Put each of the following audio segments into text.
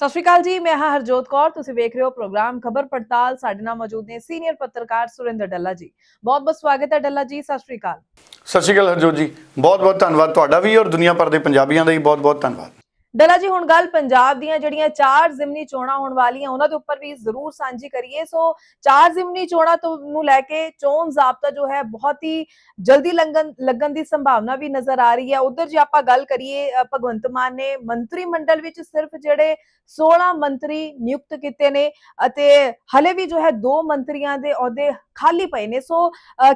ਸਤਿ ਸ਼੍ਰੀ ਅਕਾਲ ਜੀ ਮੈਂ ਹਾਂ ਹਰਜੋਤ ਕੌਰ ਤੁਸੀਂ ਵੇਖ ਰਹੇ ਹੋ ਪ੍ਰੋਗਰਾਮ ਖਬਰ ਪੜਤਾਲ। ਸਾਡੇ ਨਾਲ ਮੌਜੂਦ ਨੇ ਸੀਨੀਅਰ ਪੱਤਰਕਾਰ ਸੁਰਿੰਦਰ ਡੱਲਾ ਜੀ। ਬਹੁਤ ਬਹੁਤ ਸਵਾਗਤ ਹੈ ਡੱਲਾ ਜੀ ਸਤਿ ਸ਼੍ਰੀ ਅਕਾਲ। ਸਤਿ ਸ਼੍ਰੀ ਅਕਾਲ ਹਰਜੋਤ ਜੀ ਬਹੁਤ ਬਹੁਤ ਧੰਨਵਾਦ ਤੁਹਾਡਾ ਵੀ ਔਰ ਦੁਨੀਆ ਭਰ ਦੇ ਪੰਜਾਬੀਆਂ ਦਾ ਵੀ ਬਹੁਤ ਬਹੁਤ ਧੰਨਵਾਦ। ਡੱਲਾ ਜੀ ਹੁਣ ਗੱਲ ਪੰਜਾਬ ਦੀਆਂ ਜਿਹੜੀਆਂ ਚਾਰ ਜ਼ਿਮਨੀ ਚੋਣਾਂ ਹੋਣ ਵਾਲੀਆਂ ਉਹਨਾਂ ਦੇ ਉੱਪਰ ਵੀ ਜ਼ਰੂਰ ਸਾਂਝੀ ਕਰੀਏ। ਸੋ ਚਾਰ ਜ਼ਿਮਨੀ ਚੋਣਾਂ ਤੋਂ ਨੂੰ ਲੈ ਕੇ ਚੋਣ ਜ਼ਾਬਤਾ ਜੋ ਹੈ ਬਹੁਤ ਹੀ ਜਲਦੀ ਲੰਗਣ ਲੱਗਣ ਦੀ ਸੰਭਾਵਨਾ ਵੀ ਨਜ਼ਰ ਆ ਰਹੀ ਹੈ। ਉਧਰ ਜੇ ਆਪਾਂ ਗੱਲ ਕਰੀਏ ਭਗਵੰਤ ਮਾਨ ਨੇ ਮੰਤਰੀ ਮੰਡਲ ਵਿੱਚ ਸਿਰਫ ਜਿਹੜੇ 16 ਮੰਤਰੀ ਨਿਯੁਕਤ ਕੀਤੇ ਨੇ ਅਤੇ ਹਲੇ ਵੀ ਜੋ ਹੈ ਦੋ ਮੰਤਰੀਆਂ ਦੇ ਅਹੁਦੇ ਖਾਲੀ ਪਏ ਨੇ। ਸੋ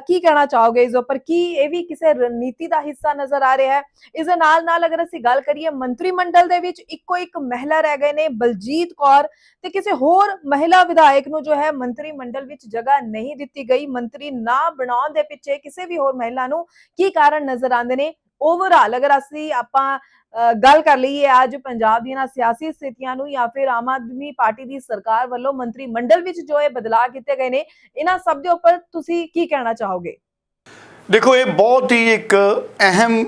ਕੀ ਕਹਿਣਾ ਚਾਹੋਗੇ ਇਸ ਉੱਪਰ? ਕੀ ਇਹ ਵੀ ਕਿਸੇ ਰਣਨੀਤੀ ਦਾ ਹਿੱਸਾ ਨਜ਼ਰ ਆ ਰਿਹਾ ਹੈ? ਇਸ ਦੇ ਨਾਲ ਨਾਲ ਅਗਰ ਅਸੀਂ ਗੱਲ ਕਰੀਏ ਮੰਤਰੀ ਮੰਡਲ ਦੇ ਵਿੱਚ ਇੱਕੋ ਇੱਕ ਮਹਿਲਾ ਰਹਿ ਗਏ ਨੇ, ਬਲਜੀਤ ਕੌਰ ਤੇ ਕਿਸੇ ਹੋਰ ਮਹਿਲਾ ਵਿਧਾਇਕ ਨੂੰ ਜੋ ਹੈ ਮੰਤਰੀ ਮੰਡਲ ਵਿੱਚ ਜਗ੍ਹਾ ਨਹੀਂ ਦਿੱਤੀ ਗਈ। ਮੰਤਰੀ ਨਾ ਬਣਾਉਣ ਦੇ ਪਿੱਛੇ ਕਿਸੇ ਵੀ ਹੋਰ ਮਹਿਲਾ ਨੂੰ ਕੀ ਕਾਰਨ ਨਜ਼ਰ ਆਉਂਦੇ ਨੇ? ਓਵਰਆਲ ਅਗਰ ਅਸੀਂ ਆਪਾਂ ਗੱਲ ਕਰ ਲਈਏ ਅੱਜ ਪੰਜਾਬ ਦੀਆਂ ਸਿਆਸੀ ਸਥਿਤੀਆਂ ਨੂੰ ਜਾਂ ਫਿਰ ਆਮ ਆਦਮੀ ਪਾਰਟੀ ਦੀ ਸਰਕਾਰ ਵੱਲੋਂ ਮੰਤਰੀ ਮੰਡਲ ਵਿੱਚ ਜੋ ਇਹ ਬਦਲਾਅ ਕੀਤੇ ਗਏ ਨੇ, ਇਹਨਾਂ ਸਭ ਦੇ ਉੱਪਰ ਤੁਸੀਂ ਕੀ ਕਹਿਣਾ ਚਾਹੋਗੇ? ਦੇਖੋ, ਇਹ ਬਹੁਤ ਹੀ ਇੱਕ ਅਹਿਮ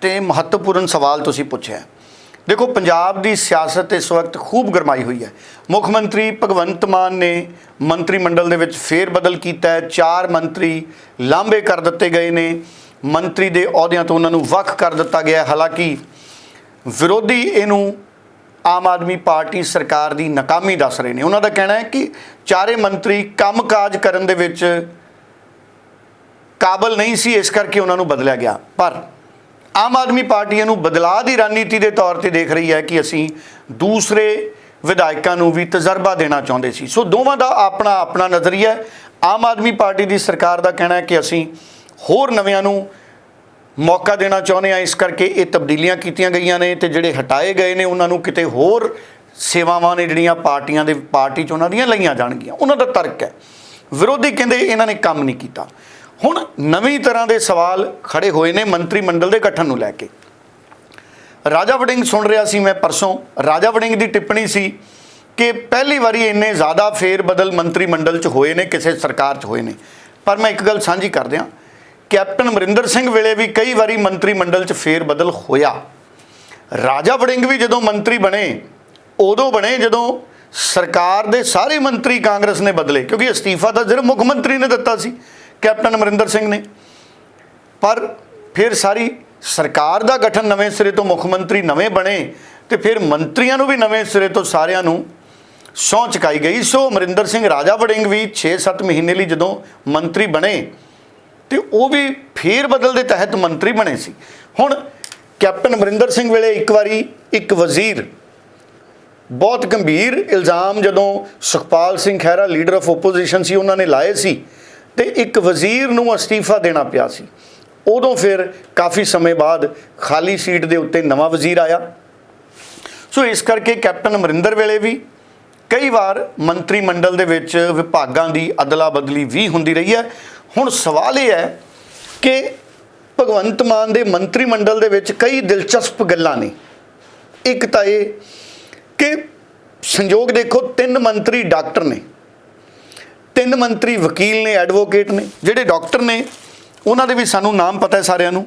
ਤੇ ਮਹੱਤਵਪੂਰਨ ਸਵਾਲ ਤੁਸੀਂ ਪੁੱਛਿਆ ਦੇਖੋ, ਪੰਜਾਬ ਦੀ ਸਿਆਸਤ ਇਸ ਵਕਤ ਖੂਬ ਗਰਮਾਈ ਹੋਈ ਹੈ। ਮੁੱਖ ਮੰਤਰੀ ਭਗਵੰਤ ਮਾਨ ਨੇ ਮੰਤਰੀ ਮੰਡਲ ਦੇ ਵਿੱਚ ਫੇਰ ਬਦਲ ਕੀਤਾ ਹੈ। ਚਾਰ ਮੰਤਰੀ ਲਾਂਬੇ ਕਰ ਦਿੱਤੇ ਗਏ ਨੇ। ਮੰਤਰੀ ਦੇ ਅਹੁਦਿਆਂ ਤੋਂ ਉਹਨਾਂ ਨੂੰ ਵੱਖ ਕਰ ਦਿੱਤਾ ਗਿਆ ਹਾਲਾਂਕਿ ਵਿਰੋਧੀ ਇਹਨੂੰ ਆਮ ਆਦਮੀ ਪਾਰਟੀ ਸਰਕਾਰ ਦੀ ਨਾਕਾਮੀ ਦੱਸ ਰਹੇ ਨੇ। ਉਹਨਾਂ ਦਾ ਕਹਿਣਾ ਹੈ ਕਿ ਚਾਰੇ ਮੰਤਰੀ ਕੰਮਕਾਜ ਕਰਨ ਦੇ ਵਿੱਚ ਕਾਬਲ ਨਹੀਂ ਸੀ, ਇਸ ਕਰਕੇ ਉਹਨਾਂ ਨੂੰ ਬਦਲਿਆ ਗਿਆ। ਪਰ ਆਮ ਆਦਮੀ ਪਾਰਟੀ ਇਹਨੂੰ ਬਦਲਾਅ ਦੀ ਰਣਨੀਤੀ ਦੇ ਤੌਰ ਤੇ ਦੇਖ ਰਹੀ ਹੈ ਕਿ ਅਸੀਂ ਦੂਸਰੇ ਵਿਧਾਇਕਾਂ ਨੂੰ ਵੀ ਤਜਰਬਾ ਦੇਣਾ ਚਾਹੁੰਦੇ ਸੀ। ਸੋ ਦੋਵਾਂ ਦਾ ਆਪਣਾ ਆਪਣਾ ਨਜ਼ਰੀਆ ਆਮ ਆਦਮੀ ਪਾਰਟੀ ਦੀ ਸਰਕਾਰ ਦਾ ਕਹਿਣਾ ਹੈ ਕਿ ਅਸੀਂ ਹੋਰ ਨਵਿਆਂ ਨੂੰ ਮੌਕਾ ਦੇਣਾ ਚਾਹੁੰਦੇ ਆ ਇਸ ਕਰਕੇ ਇਹ ਤਬਦੀਲੀਆਂ ਕੀਤੀਆਂ ਗਈਆਂ ਨੇ ਤੇ ਜਿਹੜੇ ਹਟਾਏ ਗਏ ਨੇ, ਉਹਨਾਂ ਨੂੰ ਕਿਤੇ ਹੋਰ ਸੇਵਾਵਾਂ ਨੇ ਜਿਹੜੀਆਂ ਪਾਰਟੀਆਂ ਦੇ, ਪਾਰਟੀ ਚ ਉਹਨਾਂ ਦੀਆਂ ਲਈਆਂ ਜਾਣਗੀਆਂ। ਉਹਨਾਂ ਦਾ ਤਰਕ ਹੈ। ਵਿਰੋਧੀ ਕਹਿੰਦੇ ਇਹਨਾਂ ਨੇ ਕੰਮ ਨਹੀਂ ਕੀਤਾ। ਹੁਣ ਨਵੀਂ ਤਰ੍ਹਾਂ ਦੇ ਸਵਾਲ ਖੜੇ ਹੋਏ ਨੇ ਮੰਤਰੀ ਮੰਡਲ ਦੇ ਗਠਨ ਨੂੰ ਲੈ ਕੇ। ਰਾਜਾ ਵੜਿੰਗ ਸੁਣ ਰਿਹਾ ਸੀ ਮੈਂ ਪਰਸੋਂ। ਰਾਜਾ ਵੜਿੰਗ ਦੀ ਟਿੱਪਣੀ ਸੀ ਕਿ ਪਹਿਲੀ ਵਾਰੀ ਇੰਨੇ ਜ਼ਿਆਦਾ ਫੇਰ ਬਦਲ ਮੰਤਰੀ ਮੰਡਲ 'ਚ ਹੋਏ ਨੇ, ਕਿਸੇ ਸਰਕਾਰ 'ਚ ਹੋਏ ਨੇ। ਪਰ ਮੈਂ ਇੱਕ ਗੱਲ ਸਾਂਝੀ ਕਰ ਦਿਆਂ। ਕੈਪਟਨ ਅਮਰਿੰਦਰ ਸਿੰਘ ਵੇਲੇ ਵੀ ਕਈ ਵਾਰੀ ਮੰਤਰੀ ਮੰਡਲ 'ਚ ਫੇਰ ਬਦਲ ਹੋਇਆ। ਰਾਜਾ ਵੜਿੰਗ ਵੀ ਜਦੋਂ ਮੰਤਰੀ ਬਣੇ, ਉਦੋਂ ਬਣੇ ਜਦੋਂ ਸਰਕਾਰ ਦੇ ਸਾਰੇ ਮੰਤਰੀ ਕਾਂਗਰਸ ਨੇ ਬਦਲੇ, ਕਿਉਂਕਿ ਅਸਤੀਫਾ ਤਾਂ ਸਿਰਫ ਮੁੱਖ ਮੰਤਰੀ ਨੇ ਦਿੱਤਾ ਸੀ, ਕੈਪਟਨ ਅਮਰਿੰਦਰ ਸਿੰਘ ਨੇ। ਪਰ ਫਿਰ ਸਾਰੀ ਸਰਕਾਰ ਦਾ ਗਠਨ ਨਵੇਂ ਸਿਰੇ ਤੋਂ ਮੁੱਖ ਮੰਤਰੀ ਨਵੇਂ ਬਣੇ ਤੇ ਫਿਰ ਮੰਤਰੀਆਂ ਨੂੰ ਵੀ ਨਵੇਂ ਸਿਰੇ ਤੋਂ ਸਾਰਿਆਂ ਨੂੰ ਸਹੁੰ ਚੁਕਾਈ ਗਈ। ਸੋ ਅਮਰਿੰਦਰ ਸਿੰਘ, ਰਾਜਾ ਵੜਿੰਗ ਵੀ 6-7 ਮਹੀਨੇ ਲਈ ਜਦੋਂ ਮੰਤਰੀ ਬਣੇ ਤੇ ਉਹ ਵੀ ਫੇਰ ਬਦਲ ਦੇ ਤਹਿਤ ਮੰਤਰੀ ਬਣੇ ਸੀ। ਹੁਣ ਕੈਪਟਨ ਅਮਰਿੰਦਰ ਸਿੰਘ ਵੇਲੇ ਇੱਕ ਵਾਰੀ ਇੱਕ ਵਜ਼ੀਰ। ਬਹੁਤ ਗੰਭੀਰ ਇਲਜ਼ਾਮ ਜਦੋਂ Sukhpal Singh Khaira leader of opposition ਸੀ, ਉਹਨਾਂ ਨੇ ਲਾਏ ਸੀ ਤੇ ਇੱਕ ਵਜ਼ੀਰ ਨੂੰ ਅਸਤੀਫਾ ਦੇਣਾ ਪਿਆ ਸੀ। ਉਦੋਂ ਫਿਰ ਕਾਫੀ ਸਮੇਂ ਬਾਅਦ ਖਾਲੀ ਸੀਟ ਦੇ ਉੱਤੇ ਨਵਾਂ ਵਜ਼ੀਰ ਆਇਆ। ਸੋ ਇਸ ਕਰਕੇ ਕੈਪਟਨ ਅਮਰਿੰਦਰ ਵੇਲੇ ਵੀ ਕਈ ਵਾਰ ਮੰਤਰੀ ਮੰਡਲ ਦੇ ਵਿੱਚ ਵਿਭਾਗਾਂ ਦੀ ਅਦਲਾ ਬਦਲੀ ਵੀ ਹੁੰਦੀ ਰਹੀ ਹੈ। ਹੁਣ ਸਵਾਲ ਇਹ ਹੈ ਕਿ ਭਗਵੰਤ ਮਾਨ ਦੇ ਮੰਤਰੀ ਮੰਡਲ ਦੇ ਵਿੱਚ ਕਈ ਦਿਲਚਸਪ ਗੱਲਾਂ ਨੇ। ਇੱਕ ਤਾਂ ਇਹ ਕਿ ਸੰਯੋਗ ਦੇਖੋ, ਤਿੰਨ ਮੰਤਰੀ ਡਾਕਟਰ ਨੇ। ਤਿੰਨ ਮੰਤਰੀ ਵਕੀਲ ਨੇ, ਐਡਵੋਕੇਟ ਨੇ, ਜਿਹੜੇ ਡਾਕਟਰ ਨੇ, ਉਹਨਾਂ ਦੇ ਵੀ ਸਾਨੂੰ ਨਾਮ ਪਤਾ ਹੈ ਸਾਰਿਆਂ ਨੂੰ।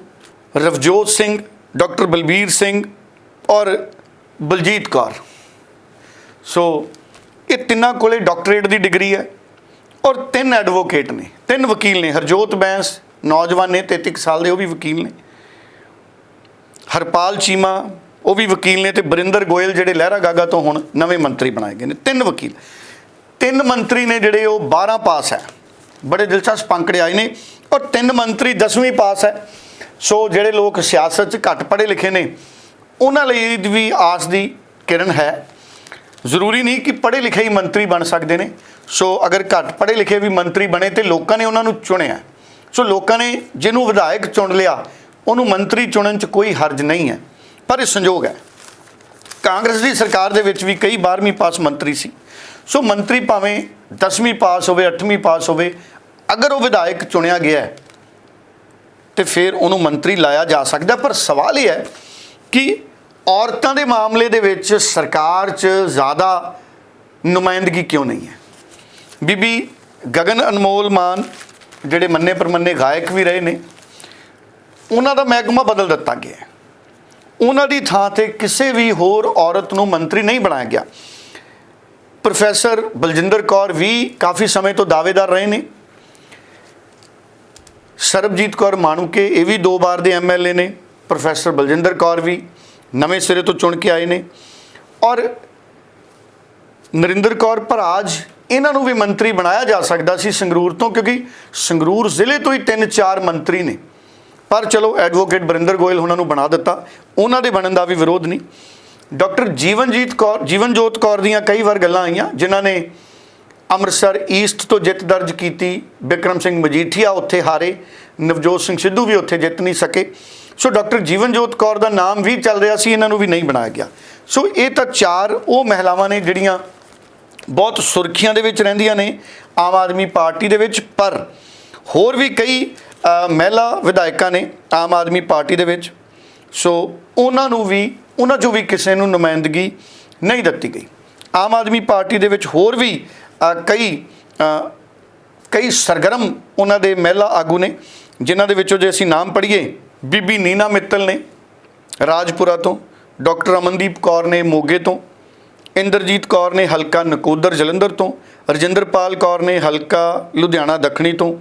ਰਵਜੋਤ ਸਿੰਘ, ਡਾਕਟਰ ਬਲਬੀਰ ਸਿੰਘ ਔਰ ਬਲਜੀਤ ਕੌਰ। ਸੋ ਇਹ ਤਿੰਨਾਂ ਕੋਲੇ ਡਾਕਟਰੇਟ ਦੀ ਡਿਗਰੀ ਹੈ। ਔਰ ਤਿੰਨ ਐਡਵੋਕੇਟ ਨੇ, ਤਿੰਨ ਵਕੀਲ ਨੇ, ਹਰਜੋਤ ਬੈਂਸ, ਨੌਜਵਾਨ ਨੇ 33 ਕੁ ਸਾਲ ਦੇ, ਉਹ ਵੀ ਵਕੀਲ ਨੇ। ਹਰਪਾਲ ਚੀਮਾ, ਉਹ ਵੀ ਵਕੀਲ ਨੇ ਤੇ ਬਰਿੰਦਰ ਗੋਇਲ ਜਿਹੜੇ ਲਹਿਰਾ ਗਾਗਾ ਤੋਂ ਹੁਣ ਨਵੇਂ ਮੰਤਰੀ ਬਣਾਏ ਗਏ ਨੇ, ਤਿੰਨ ਵਕੀਲ। ਤਿੰਨ ਮੰਤਰੀ ਨੇ ਜਿਹੜੇ ਉਹ 12 ਪਾਸ ਹੈ, ਬੜੇ ਦਿਲਚਸਪ ਅੰਕੜੇ ਆਏ ਨੇ, ਔਰ ਤਿੰਨ ਮੰਤਰੀ 10ਵੀਂ ਪਾਸ ਹੈ। ਸੋ ਜਿਹੜੇ ਲੋਕ ਸਿਆਸਤ 'ਚ ਘੱਟ ਪੜ੍ਹੇ ਲਿਖੇ ਨੇ, ਉਹਨਾਂ ਲਈ ਵੀ ਆਸ ਦੀ ਕਿਰਨ ਹੈ। ਜ਼ਰੂਰੀ ਨਹੀਂ ਕਿ ਪੜ੍ਹੇ ਲਿਖੇ ਹੀ ਮੰਤਰੀ ਬਣ ਸਕਦੇ ਨੇ। ਸੋ ਅਗਰ ਘੱਟ ਪੜ੍ਹੇ ਲਿਖੇ ਵੀ ਮੰਤਰੀ ਬਣੇ ਤੇ ਲੋਕਾਂ ਨੇ ਉਹਨਾਂ ਨੂੰ ਚੁਣਿਆ। ਸੋ ਲੋਕਾਂ ਨੇ ਜਿਹਨੂੰ ਵਿਧਾਇਕ ਚੁਣ ਲਿਆ, ਉਹਨੂੰ ਮੰਤਰੀ ਚੁਣਨ 'ਚ ਕੋਈ ਹਰਜ ਨਹੀਂ ਹੈ। ਪਰ ਇਹ ਸੰਯੋਗ ਹੈ। ਕਾਂਗਰਸ ਦੀ ਸਰਕਾਰ ਦੇ ਵਿੱਚ ਵੀ ਕਈ 12ਵੀਂ ਪਾਸ ਮੰਤਰੀ ਸੀ। ਸੋ ਮੰਤਰੀ ਭਾਵੇਂ 10ਵੀਂ ਪਾਸ ਹੋਵੇ 8ਵੀਂ ਪਾਸ ਹੋਵੇ, ਅਗਰ ਉਹ ਵਿਧਾਇਕ ਚੁਣਿਆ ਗਿਆ ਹੈ, ਤੇ ਫਿਰ ਉਹਨੂੰ ਮੰਤਰੀ ਲਾਇਆ ਜਾ ਸਕਦਾ। ਪਰ ਸਵਾਲ ਇਹ ਹੈ ਕਿ ਔਰਤਾਂ ਦੇ ਮਾਮਲੇ ਦੇ ਵਿੱਚ ਸਰਕਾਰ 'ਚ ਜ਼ਿਆਦਾ ਨੁਮਾਇੰਦਗੀ ਕਿਉਂ ਨਹੀਂ ਹੈ? ਬੀਬੀ ਗਗਨ ਅਨਮੋਲ ਮਾਨ, ਜਿਹੜੇ ਮੰਨੇ ਪਰਮੰਨੇ ਗਾਇਕ ਵੀ ਰਹੇ ਨੇ, ਉਹਨਾਂ ਦਾ ਮਹਿਕਮਾ ਬਦਲ ਦਿੱਤਾ ਗਿਆ ਉਹਨਾਂ ਦੀ ਥਾਂ ਤੇ ਕਿਸੇ ਵੀ ਹੋਰ ਔਰਤ ਨੂੰ ਮੰਤਰੀ ਨਹੀਂ ਬਣਾਇਆ ਗਿਆ। ਪ੍ਰੋਫੈਸਰ ਬਲਜਿੰਦਰ ਕੌਰ ਵੀ ਕਾਫੀ ਸਮੇਂ ਤੋਂ ਦਾਅਵੇਦਾਰ ਰਹੇ ਨੇ। ਸਰਬਜੀਤ ਕੌਰ ਮਾਣੂਕੇ ਇਹ ਵੀ ਦੋ ਵਾਰ ਦੇ ਐਮਐਲਏ ਨੇ। ਪ੍ਰੋਫੈਸਰ ਬਲਜਿੰਦਰ ਕੌਰ ਵੀ ਨਵੇਂ ਸਿਰੇ ਤੋਂ ਚੁਣ ਕੇ ਆਏ ਨੇ। ਔਰ ਨਰਿੰਦਰ ਕੌਰ ਭਰਾਜ ਇਹਨਾਂ ਨੂੰ ਵੀ ਮੰਤਰੀ ਬਣਾਇਆ ਜਾ ਸਕਦਾ ਸੀ ਸੰਗਰੂਰ ਤੋਂ, ਕਿਉਂਕਿ ਸੰਗਰੂਰ ਜ਼ਿਲ੍ਹੇ ਤੋਂ ਹੀ ਤਿੰਨ ਚਾਰ ਮੰਤਰੀ ਨੇ। ਪਰ ਚਲੋ ਐਡਵੋਕੇਟ ਬਰਿੰਦਰ ਗੋਇਲ ਉਹਨਾਂ ਨੂੰ ਬਣਾ ਦਿੱਤਾ। ਉਹਨਾਂ ਦੇ ਬਣਨ ਦਾ ਵੀ ਵਿਰੋਧ ਨਹੀਂ। ਡਾਕਟਰ ਜੀਵਨਜੀਤ ਕੌਰ, ਜੀਵਨਜੋਤ ਕੌਰ ਦੀਆਂ ਕਈ ਵਾਰ ਗੱਲਾਂ ਆਈਆਂ, ਜਿਨ੍ਹਾਂ ਨੇ ਅੰਮ੍ਰਿਤਸਰ ਈਸਟ ਤੋਂ ਜਿੱਤ ਦਰਜ ਕੀਤੀ। ਬਿਕਰਮ ਸਿੰਘ ਮਜੀਠੀਆ ਉੱਥੇ ਹਾਰੇ। ਨਵਜੋਤ ਸਿੰਘ ਸਿੱਧੂ ਵੀ ਉੱਥੇ ਜਿੱਤ ਨਹੀਂ ਸਕੇ। ਸੋ ਡਾਕਟਰ ਜੀਵਨਜੋਤ ਕੌਰ ਦਾ ਨਾਮ ਵੀ ਚੱਲ ਰਿਹਾ ਸੀ, ਇਹਨਾਂ ਨੂੰ ਵੀ ਨਹੀਂ ਬਣਾਇਆ ਗਿਆ। ਸੋ ਇਹ ਤਾਂ ਚਾਰ ਉਹ ਮਹਿਲਾਵਾਂ ਨੇ ਜਿਹੜੀਆਂ ਬਹੁਤ ਸੁਰਖੀਆਂ ਦੇ ਵਿੱਚ ਰਹਿੰਦੀਆਂ ਨੇ, ਆਮ ਆਦਮੀ ਪਾਰਟੀ ਦੇ ਵਿੱਚ, ਪਰ ਹੋਰ ਵੀ ਕਈ ਮਹਿਲਾ ਵਿਧਾਇਕਾਂ ਨੇ ਆਮ ਆਦਮੀ ਪਾਰਟੀ ਦੇ ਵਿੱਚ। ਸੋ ਉਹਨਾਂ ਨੂੰ ਵੀ, ਉਹਨਾਂ ਚੋਂ ਵੀ ਕਿਸੇ ਨੂੰ ਨੁਮਾਇੰਦਗੀ ਨਹੀਂ ਦਿੱਤੀ ਗਈ। ਆਮ ਆਦਮੀ ਪਾਰਟੀ ਦੇ ਵਿੱਚ ਹੋਰ ਵੀ ਕਈ ਕਈ ਸਰਗਰਮ ਉਹਨਾਂ ਦੇ ਮਹਿਲਾ ਆਗੂ ਨੇ, ਜਿਨ੍ਹਾਂ ਦੇ ਵਿੱਚੋਂ ਜੇ ਅਸੀਂ ਨਾਮ ਪੜ੍ਹੀਏ ਬੀਬੀ ਨੀਨਾ ਮਿੱਤਲ ਨੇ, ਰਾਜਪੁਰਾ ਤੋਂ, ਡਾਕਟਰ ਅਮਨਦੀਪ ਕੌਰ ਨੇ ਮੋਗੇ ਤੋਂ, ਇੰਦਰਜੀਤ ਕੌਰ ਨੇ ਹਲਕਾ ਨਕੋਦਰ ਜਲੰਧਰ ਤੋਂ, ਰਜਿੰਦਰਪਾਲ ਕੌਰ ਨੇ ਹਲਕਾ ਲੁਧਿਆਣਾ ਦੱਖਣੀ ਤੋਂ,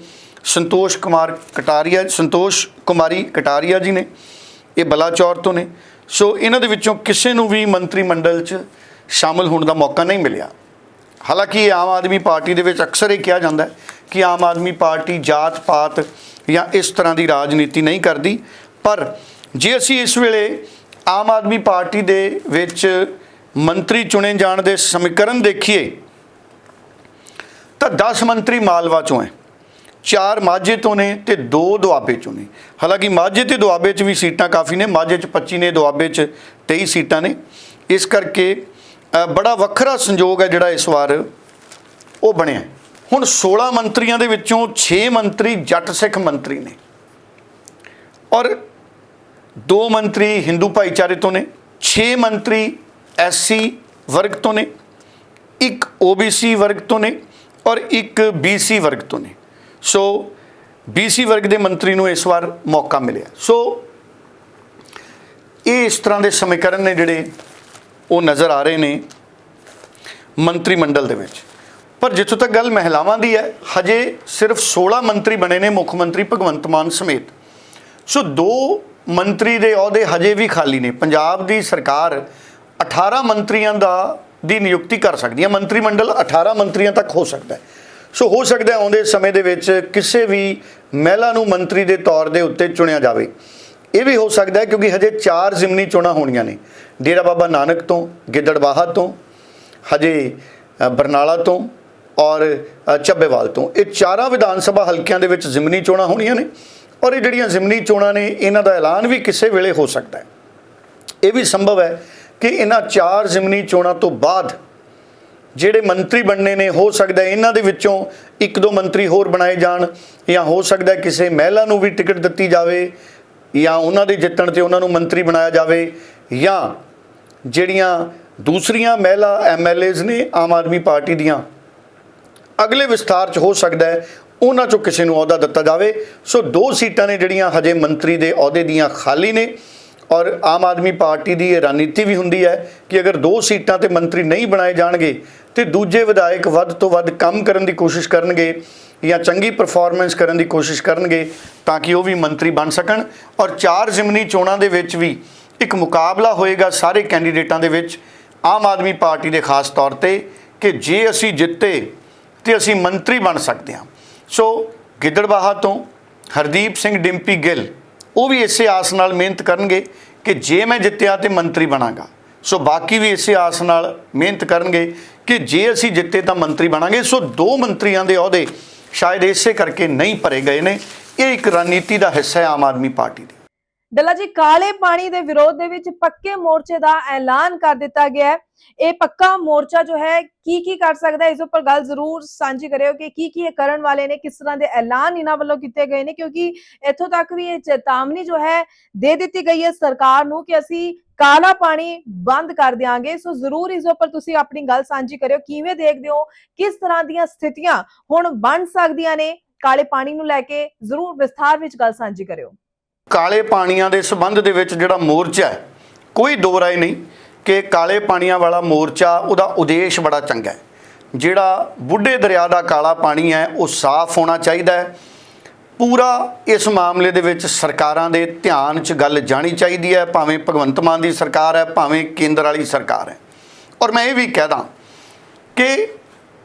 ਸੰਤੋਸ਼ ਕੁਮਾਰ ਕਟਾਰੀਆ, ਸੰਤੋਸ਼ ਕੁਮਾਰੀ ਕਟਾਰੀਆ ਜੀ ਨੇ, ਇਹ ਬਲਾਚੌਰ ਤੋਂ ਨੇ। ਸੋ ਇਹਨਾਂ ਦੇ ਵਿੱਚੋਂ ਕਿਸੇ ਨੂੰ ਵੀ ਮੰਤਰੀ ਮੰਡਲ 'ਚ ਸ਼ਾਮਲ ਹੋਣ ਦਾ ਮੌਕਾ ਨਹੀਂ ਮਿਲਿਆ। ਹਾਲਾਂਕਿ ਇਹ ਆਮ ਆਦਮੀ ਪਾਰਟੀ ਦੇ ਵਿੱਚ ਅਕਸਰ ਇਹ ਕਿਹਾ ਜਾਂਦਾ ਕਿ ਆਮ ਆਦਮੀ ਪਾਰਟੀ ਜਾਤ ਪਾਤ ਜਾਂ ਇਸ ਤਰ੍ਹਾਂ ਦੀ ਰਾਜਨੀਤੀ ਨਹੀਂ ਕਰਦੀ। ਪਰ ਜੇ ਅਸੀਂ ਇਸ ਵੇਲੇ ਆਮ ਆਦਮੀ ਪਾਰਟੀ ਦੇ ਵਿੱਚ ਮੰਤਰੀ ਚੁਣੇ ਜਾਣ ਦੇ ਸਮੀਕਰਨ ਦੇਖੀਏ, ਤਾਂ 10 ਮੰਤਰੀ ਮਾਲਵਾ ਚੋਂ ਹੈ। ਚਾਰ ਮਾਝੇ ਤੋਂ ਨੇ ਤੇ ਦੋ ਦੁਆਬੇ ਚੋਂ ਨੇ। ਹਾਲਾਂਕਿ ਮਾਝੇ ਤੇ ਦੁਆਬੇ 'ਚ ਵੀ ਸੀਟਾਂ ਕਾਫੀ ਨੇ, ਮਾਝੇ 'ਚ 25 ਨੇ, ਦੁਆਬੇ 'ਚ 23 ਸੀਟਾਂ ਨੇ। ਇਸ ਕਰਕੇ ਬੜਾ ਵੱਖਰਾ ਸੰਯੋਗ ਹੈ ਜਿਹੜਾ ਇਸ ਵਾਰ ਉਹ ਬਣਿਆ। ਹੁਣ 16 ਮੰਤਰੀਆਂ ਦੇ ਵਿੱਚੋਂ 6 ਮੰਤਰੀ ਜੱਟ ਸਿੱਖ ਮੰਤਰੀ ਨੇ। ਔਰ ਦੋ ਮੰਤਰੀ ਹਿੰਦੂ ਭਾਈਚਾਰੇ ਤੋਂ ਨੇ 6 ਮੰਤਰੀ ਐਸਸੀ ਵਰਗ ਤੋਂ ਨੇ, ਇੱਕ ਓਬੀਸੀ ਵਰਗ ਤੋਂ ਨੇ ਔਰ ਇੱਕ ਬੀਸੀ ਵਰਗ ਤੋਂ ਨੇ। ਸੋ ਬੀਸੀ ਵਰਗ ਦੇ ਮੰਤਰੀ ਨੂੰ ਇਸ ਵਾਰ ਮੌਕਾ ਮਿਲਿਆ। ਸੋ ਇਹ ਇਸ ਤਰ੍ਹਾਂ ਦੇ ਸਮੀਕਰਨ ਨੇ ਜਿਹੜੇ ਉਹ ਨਜ਼ਰ ਆ ਰਹੇ ਨੇ ਮੰਤਰੀ ਮੰਡਲ ਦੇ ਵਿੱਚ। ਪਰ ਜਿੱਥੋਂ ਤੱਕ ਗੱਲ ਮਹਿਲਾਵਾਂ ਦੀ ਹੈ, ਹਜੇ ਸਿਰਫ 16 ਮੰਤਰੀ ਬਣੇ ਨੇ ਮੁੱਖ ਮੰਤਰੀ ਭਗਵੰਤ ਮਾਨ ਸਮੇਤ। ਸੋ ਦੋ ਮੰਤਰੀ ਦੇ ਅਹੁਦੇ ਹਜੇ ਵੀ ਖਾਲੀ ਨੇ। ਪੰਜਾਬ ਦੀ ਸਰਕਾਰ 18 ਮੰਤਰੀਆਂ ਦਾ, ਦੀ ਨਿਯੁਕਤੀ ਕਰ ਸਕਦੀ ਹੈ। ਮੰਤਰੀ ਮੰਡਲ 18 ਮੰਤਰੀਆਂ ਤੱਕ ਹੋ ਸਕਦਾ ਹੈ। ਸੋ ਹੋ ਸਕਦਾ ਆਉਂਦੇ ਸਮੇਂ ਦੇ ਵਿੱਚ ਕਿਸੇ ਵੀ ਮਹਿਲਾ ਨੂੰ ਮੰਤਰੀ ਦੇ ਤੌਰ ਦੇ ਉੱਤੇ ਚੁਣਿਆ ਜਾਵੇ। ਇਹ ਵੀ ਹੋ ਸਕਦਾ ਹੈ ਕਿਉਂਕਿ ਹਜੇ ਚਾਰ ਜ਼ਿਮਨੀ ਚੋਣਾਂ ਹੋਣੀਆਂ ਨੇ। ਡੇਰਾ ਬਾਬਾ ਨਾਨਕ ਤੋਂ, ਗਿੱਦੜਬਾਹਾ ਤੋਂ, ਹਜੇ ਬਰਨਾਲਾ ਤੋਂ ਔਰ ਚੱਬੇਵਾਲ ਤੋਂ। ਇਹ ਚਾਰਾਂ ਵਿਧਾਨ ਸਭਾ ਹਲਕਿਆਂ ਦੇ ਵਿੱਚ ਜ਼ਿਮਨੀ ਚੋਣਾਂ ਹੋਣੀਆਂ ਨੇ ਔਰ ਇਹ ਜਿਹੜੀਆਂ ਜ਼ਿਮਨੀ ਚੋਣਾਂ ਨੇ, ਇਹਨਾਂ ਦਾ ਐਲਾਨ ਵੀ ਕਿਸੇ ਵੇਲੇ ਹੋ ਸਕਦਾ ਹੈ। ਇਹ ਵੀ ਸੰਭਵ ਹੈ ਕਿ ਇਹਨਾਂ ਚਾਰ ਜ਼ਿਮਨੀ ਚੋਣਾਂ ਤੋਂ ਬਾਅਦ ਜਿਹੜੇ ਮੰਤਰੀ ਬਣਨੇ ਨੇ, ਹੋ ਸਕਦਾ ਇਹਨਾਂ ਦੇ ਵਿੱਚੋਂ ਇੱਕ ਦੋ ਮੰਤਰੀ ਹੋਰ ਬਣਾਏ ਜਾਣ ਜਾਂ ਹੋ ਸਕਦਾ ਕਿਸੇ ਮਹਿਲਾ ਨੂੰ ਵੀ ਟਿਕਟ ਦਿੱਤੀ ਜਾਵੇ ਜਾਂ ਉਹਨਾਂ ਦੇ ਜਿੱਤਣ ਤੇ ਉਹਨਾਂ ਨੂੰ ਮੰਤਰੀ ਬਣਾਇਆ ਜਾਵੇ ਜਾਂ ਜਿਹੜੀਆਂ ਦੂਸਰੀਆਂ ਮਹਿਲਾ ਐਮਐਲਏਜ਼ ਨੇ, ਆਮ ਆਦਮੀ ਪਾਰਟੀ ਦੀਆਂ ਅਗਲੇ ਵਿਸਥਾਰ 'ਚ ਹੋ ਸਕਦਾ ਹੈ, ਉਹਨਾਂ 'ਚੋਂ ਕਿਸੇ ਨੂੰ ਅਹੁਦਾ ਦਿੱਤਾ ਜਾਵੇ। ਸੋ ਦੋ ਸੀਟਾਂ ਨੇ ਜਿਹੜੀਆਂ ਹਜੇ ਮੰਤਰੀ ਦੇ ਅਹੁਦੇ ਦੀਆਂ ਖਾਲੀ ਨੇ ਔਰ ਆਮ ਆਦਮੀ ਪਾਰਟੀ ਦੀ ਇਹ ਰਣਨੀਤੀ ਵੀ ਹੁੰਦੀ ਹੈ ਕਿ ਅਗਰ ਦੋ ਸੀਟਾਂ ਤੇ ਮੰਤਰੀ ਨਹੀਂ ਬਣਾਏ ਜਾਣਗੇ, ਤੇ ਦੂਜੇ ਵਿਧਾਇਕ ਵੱਧ ਤੋਂ ਵੱਧ ਕੰਮ ਕਰਨ ਦੀ ਕੋਸ਼ਿਸ਼ ਕਰਨਗੇ ਜਾਂ ਚੰਗੀ ਪਰਫਾਰਮੈਂਸ ਕਰਨ ਦੀ ਕੋਸ਼ਿਸ਼ ਕਰਨਗੇ ਤਾਂ ਕਿ ਉਹ ਵੀ ਮੰਤਰੀ ਬਣ ਸਕਣ। ਔਰ ਚਾਰ ਜ਼ਿਮਨੀ ਚੋਣਾਂ ਦੇ ਵਿੱਚ ਵੀ ਇੱਕ ਮੁਕਾਬਲਾ ਹੋਏਗਾ ਸਾਰੇ ਕੈਂਡੀਡੇਟਾਂ ਦੇ ਵਿੱਚ ਆਮ ਆਦਮੀ ਪਾਰਟੀ ਦੇ ਖਾਸ ਤੌਰ ਤੇ ਕਿ ਜੇ ਅਸੀਂ ਜਿੱਤੇ ਤੇ ਅਸੀਂ ਮੰਤਰੀ ਬਣ ਸਕਦੇ ਹਾਂ। ਸੋ ਗਿੱਦੜਬਾਹਾ ਤੋਂ ਹਰਦੀਪ ਸਿੰਘ ਡਿੰਪੀ ਗਿੱਲ, ਉਹ ਵੀ ਇਸੇ ਆਸ ਨਾਲ ਮਿਹਨਤ ਕਰਨਗੇ ਕਿ ਜੇ ਮੈਂ ਜਿੱਤਿਆ ਤੇ ਮੰਤਰੀ ਬਣਾਂਗਾ। ਸੋ ਬਾਕੀ ਵੀ ਇਸੇ ਆਸ ਨਾਲ ਮਿਹਨਤ ਕਰਨਗੇ ਕਿ ਜੇ ਅਸੀਂ ਜਿੱਤੇ ਤਾਂ ਮੰਤਰੀ ਬਣਾਂਗੇ। ਸੋ ਦੋ ਮੰਤਰੀਆਂ ਦੇ ਅਹੁਦੇ ਸ਼ਾਇਦ ਇਸੇ ਕਰਕੇ ਨਹੀਂ ਭਰੇ ਗਏ ਨੇ। ਇਹ ਇੱਕ ਰਣਨੀਤੀ ਦਾ ਹਿੱਸਾ ਹੈ ਆਮ ਆਦਮੀ ਪਾਰਟੀ ਦੀ। ਡੱਲਾ ਜੀ, ਕਾਲੇ ਪਾਣੀ ਦੇ ਵਿਰੋਧ ਦੇ ਵਿੱਚ ਪੱਕੇ ਮੋਰਚੇ ਦਾ ਐਲਾਨ ਕਰ ਦਿੱਤਾ ਗਿਆ ਹੈ। ਇਹ ਪੱਕਾ ਮੋਰਚਾ ਜੋ ਹੈ, ਕੀ ਕੀ ਕਰ ਸਕਦਾ ਹੈ? ਇਸ ਉੱਪਰ ਗੱਲ ਜ਼ਰੂਰ ਸਾਂਝੀ ਕਰਿਓ ਕਿ ਕੀ ਕੀ ਇਹ ਕਰਨ ਵਾਲੇ ਨੇ, ਕਿਸ ਤਰ੍ਹਾਂ ਦੇ ਐਲਾਨ ਇਹਨਾਂ ਵੱਲੋਂ ਕੀਤੇ ਗਏ ਨੇ, ਕਿਉਂਕਿ ਇੱਥੋਂ ਤੱਕ ਵੀ ਇਹ ਚੇਤਾਵਨੀ ਜੋ ਹੈ, ਦੇ ਦਿੱਤੀ ਗਈ ਹੈ ਸਰਕਾਰ ਨੂੰ ਕਿ ਅਸੀਂ ਕਾਲਾ ਪਾਣੀ ਬੰਦ ਕਰ ਦਿਆਂਗੇ। ਸੋ ਜ਼ਰੂਰ ਇਸ ਉੱਪਰ ਤੁਸੀਂ ਆਪਣੀ ਗੱਲ ਸਾਂਝੀ ਕਰਿਓ। ਕਿਵੇਂ ਦੇਖਦੇ ਹੋ? ਕਿਸ ਤਰ੍ਹਾਂ ਦੀਆਂ ਸਥਿਤੀਆਂ ਹੁਣ ਬਣ ਸਕਦੀਆਂ ਨੇ? ਕਾਲੇ ਪਾਣੀ ਨੂੰ ਲੈ ਕੇ ਜ਼ਰੂਰ ਵਿਸਥਾਰ ਵਿੱਚ ਗੱਲ ਸਾਂਝੀ ਕਰਿਓ। ਕਾਲੇ ਪਾਣੀਆਂ ਦੇ ਸਬੰਧ ਦੇ ਵਿੱਚ ਜਿਹੜਾ ਮੋਰਚਾ ਹੈ, ਕੋਈ ਦੋ ਰਾਏ ਨਹੀਂ ਕਿ ਕਾਲੇ ਪਾਣੀਆਂ ਵਾਲਾ ਮੋਰਚਾ, ਉਹਦਾ ਉਦੇਸ਼ ਬੜਾ ਚੰਗਾ ਹੈ। ਜਿਹੜਾ ਬੁੱਢੇ ਦਰਿਆ ਦਾ ਕਾਲਾ ਪਾਣੀ ਹੈ, ਉਹ ਸਾਫ਼ ਹੋਣਾ ਚਾਹੀਦਾ ਹੈ। ਪੂਰਾ ਇਸ ਮਾਮਲੇ ਦੇ ਵਿੱਚ ਸਰਕਾਰਾਂ ਦੇ ਧਿਆਨ 'ਚ ਗੱਲ ਜਾਣੀ ਚਾਹੀਦੀ ਹੈ, ਭਾਵੇਂ ਭਗਵੰਤ ਮਾਨ ਦੀ ਸਰਕਾਰ ਹੈ, ਭਾਵੇਂ ਕੇਂਦਰ ਵਾਲੀ ਸਰਕਾਰ ਹੈ। ਔਰ ਮੈਂ ਇਹ ਵੀ ਕਹਿਦਾ ਕਿ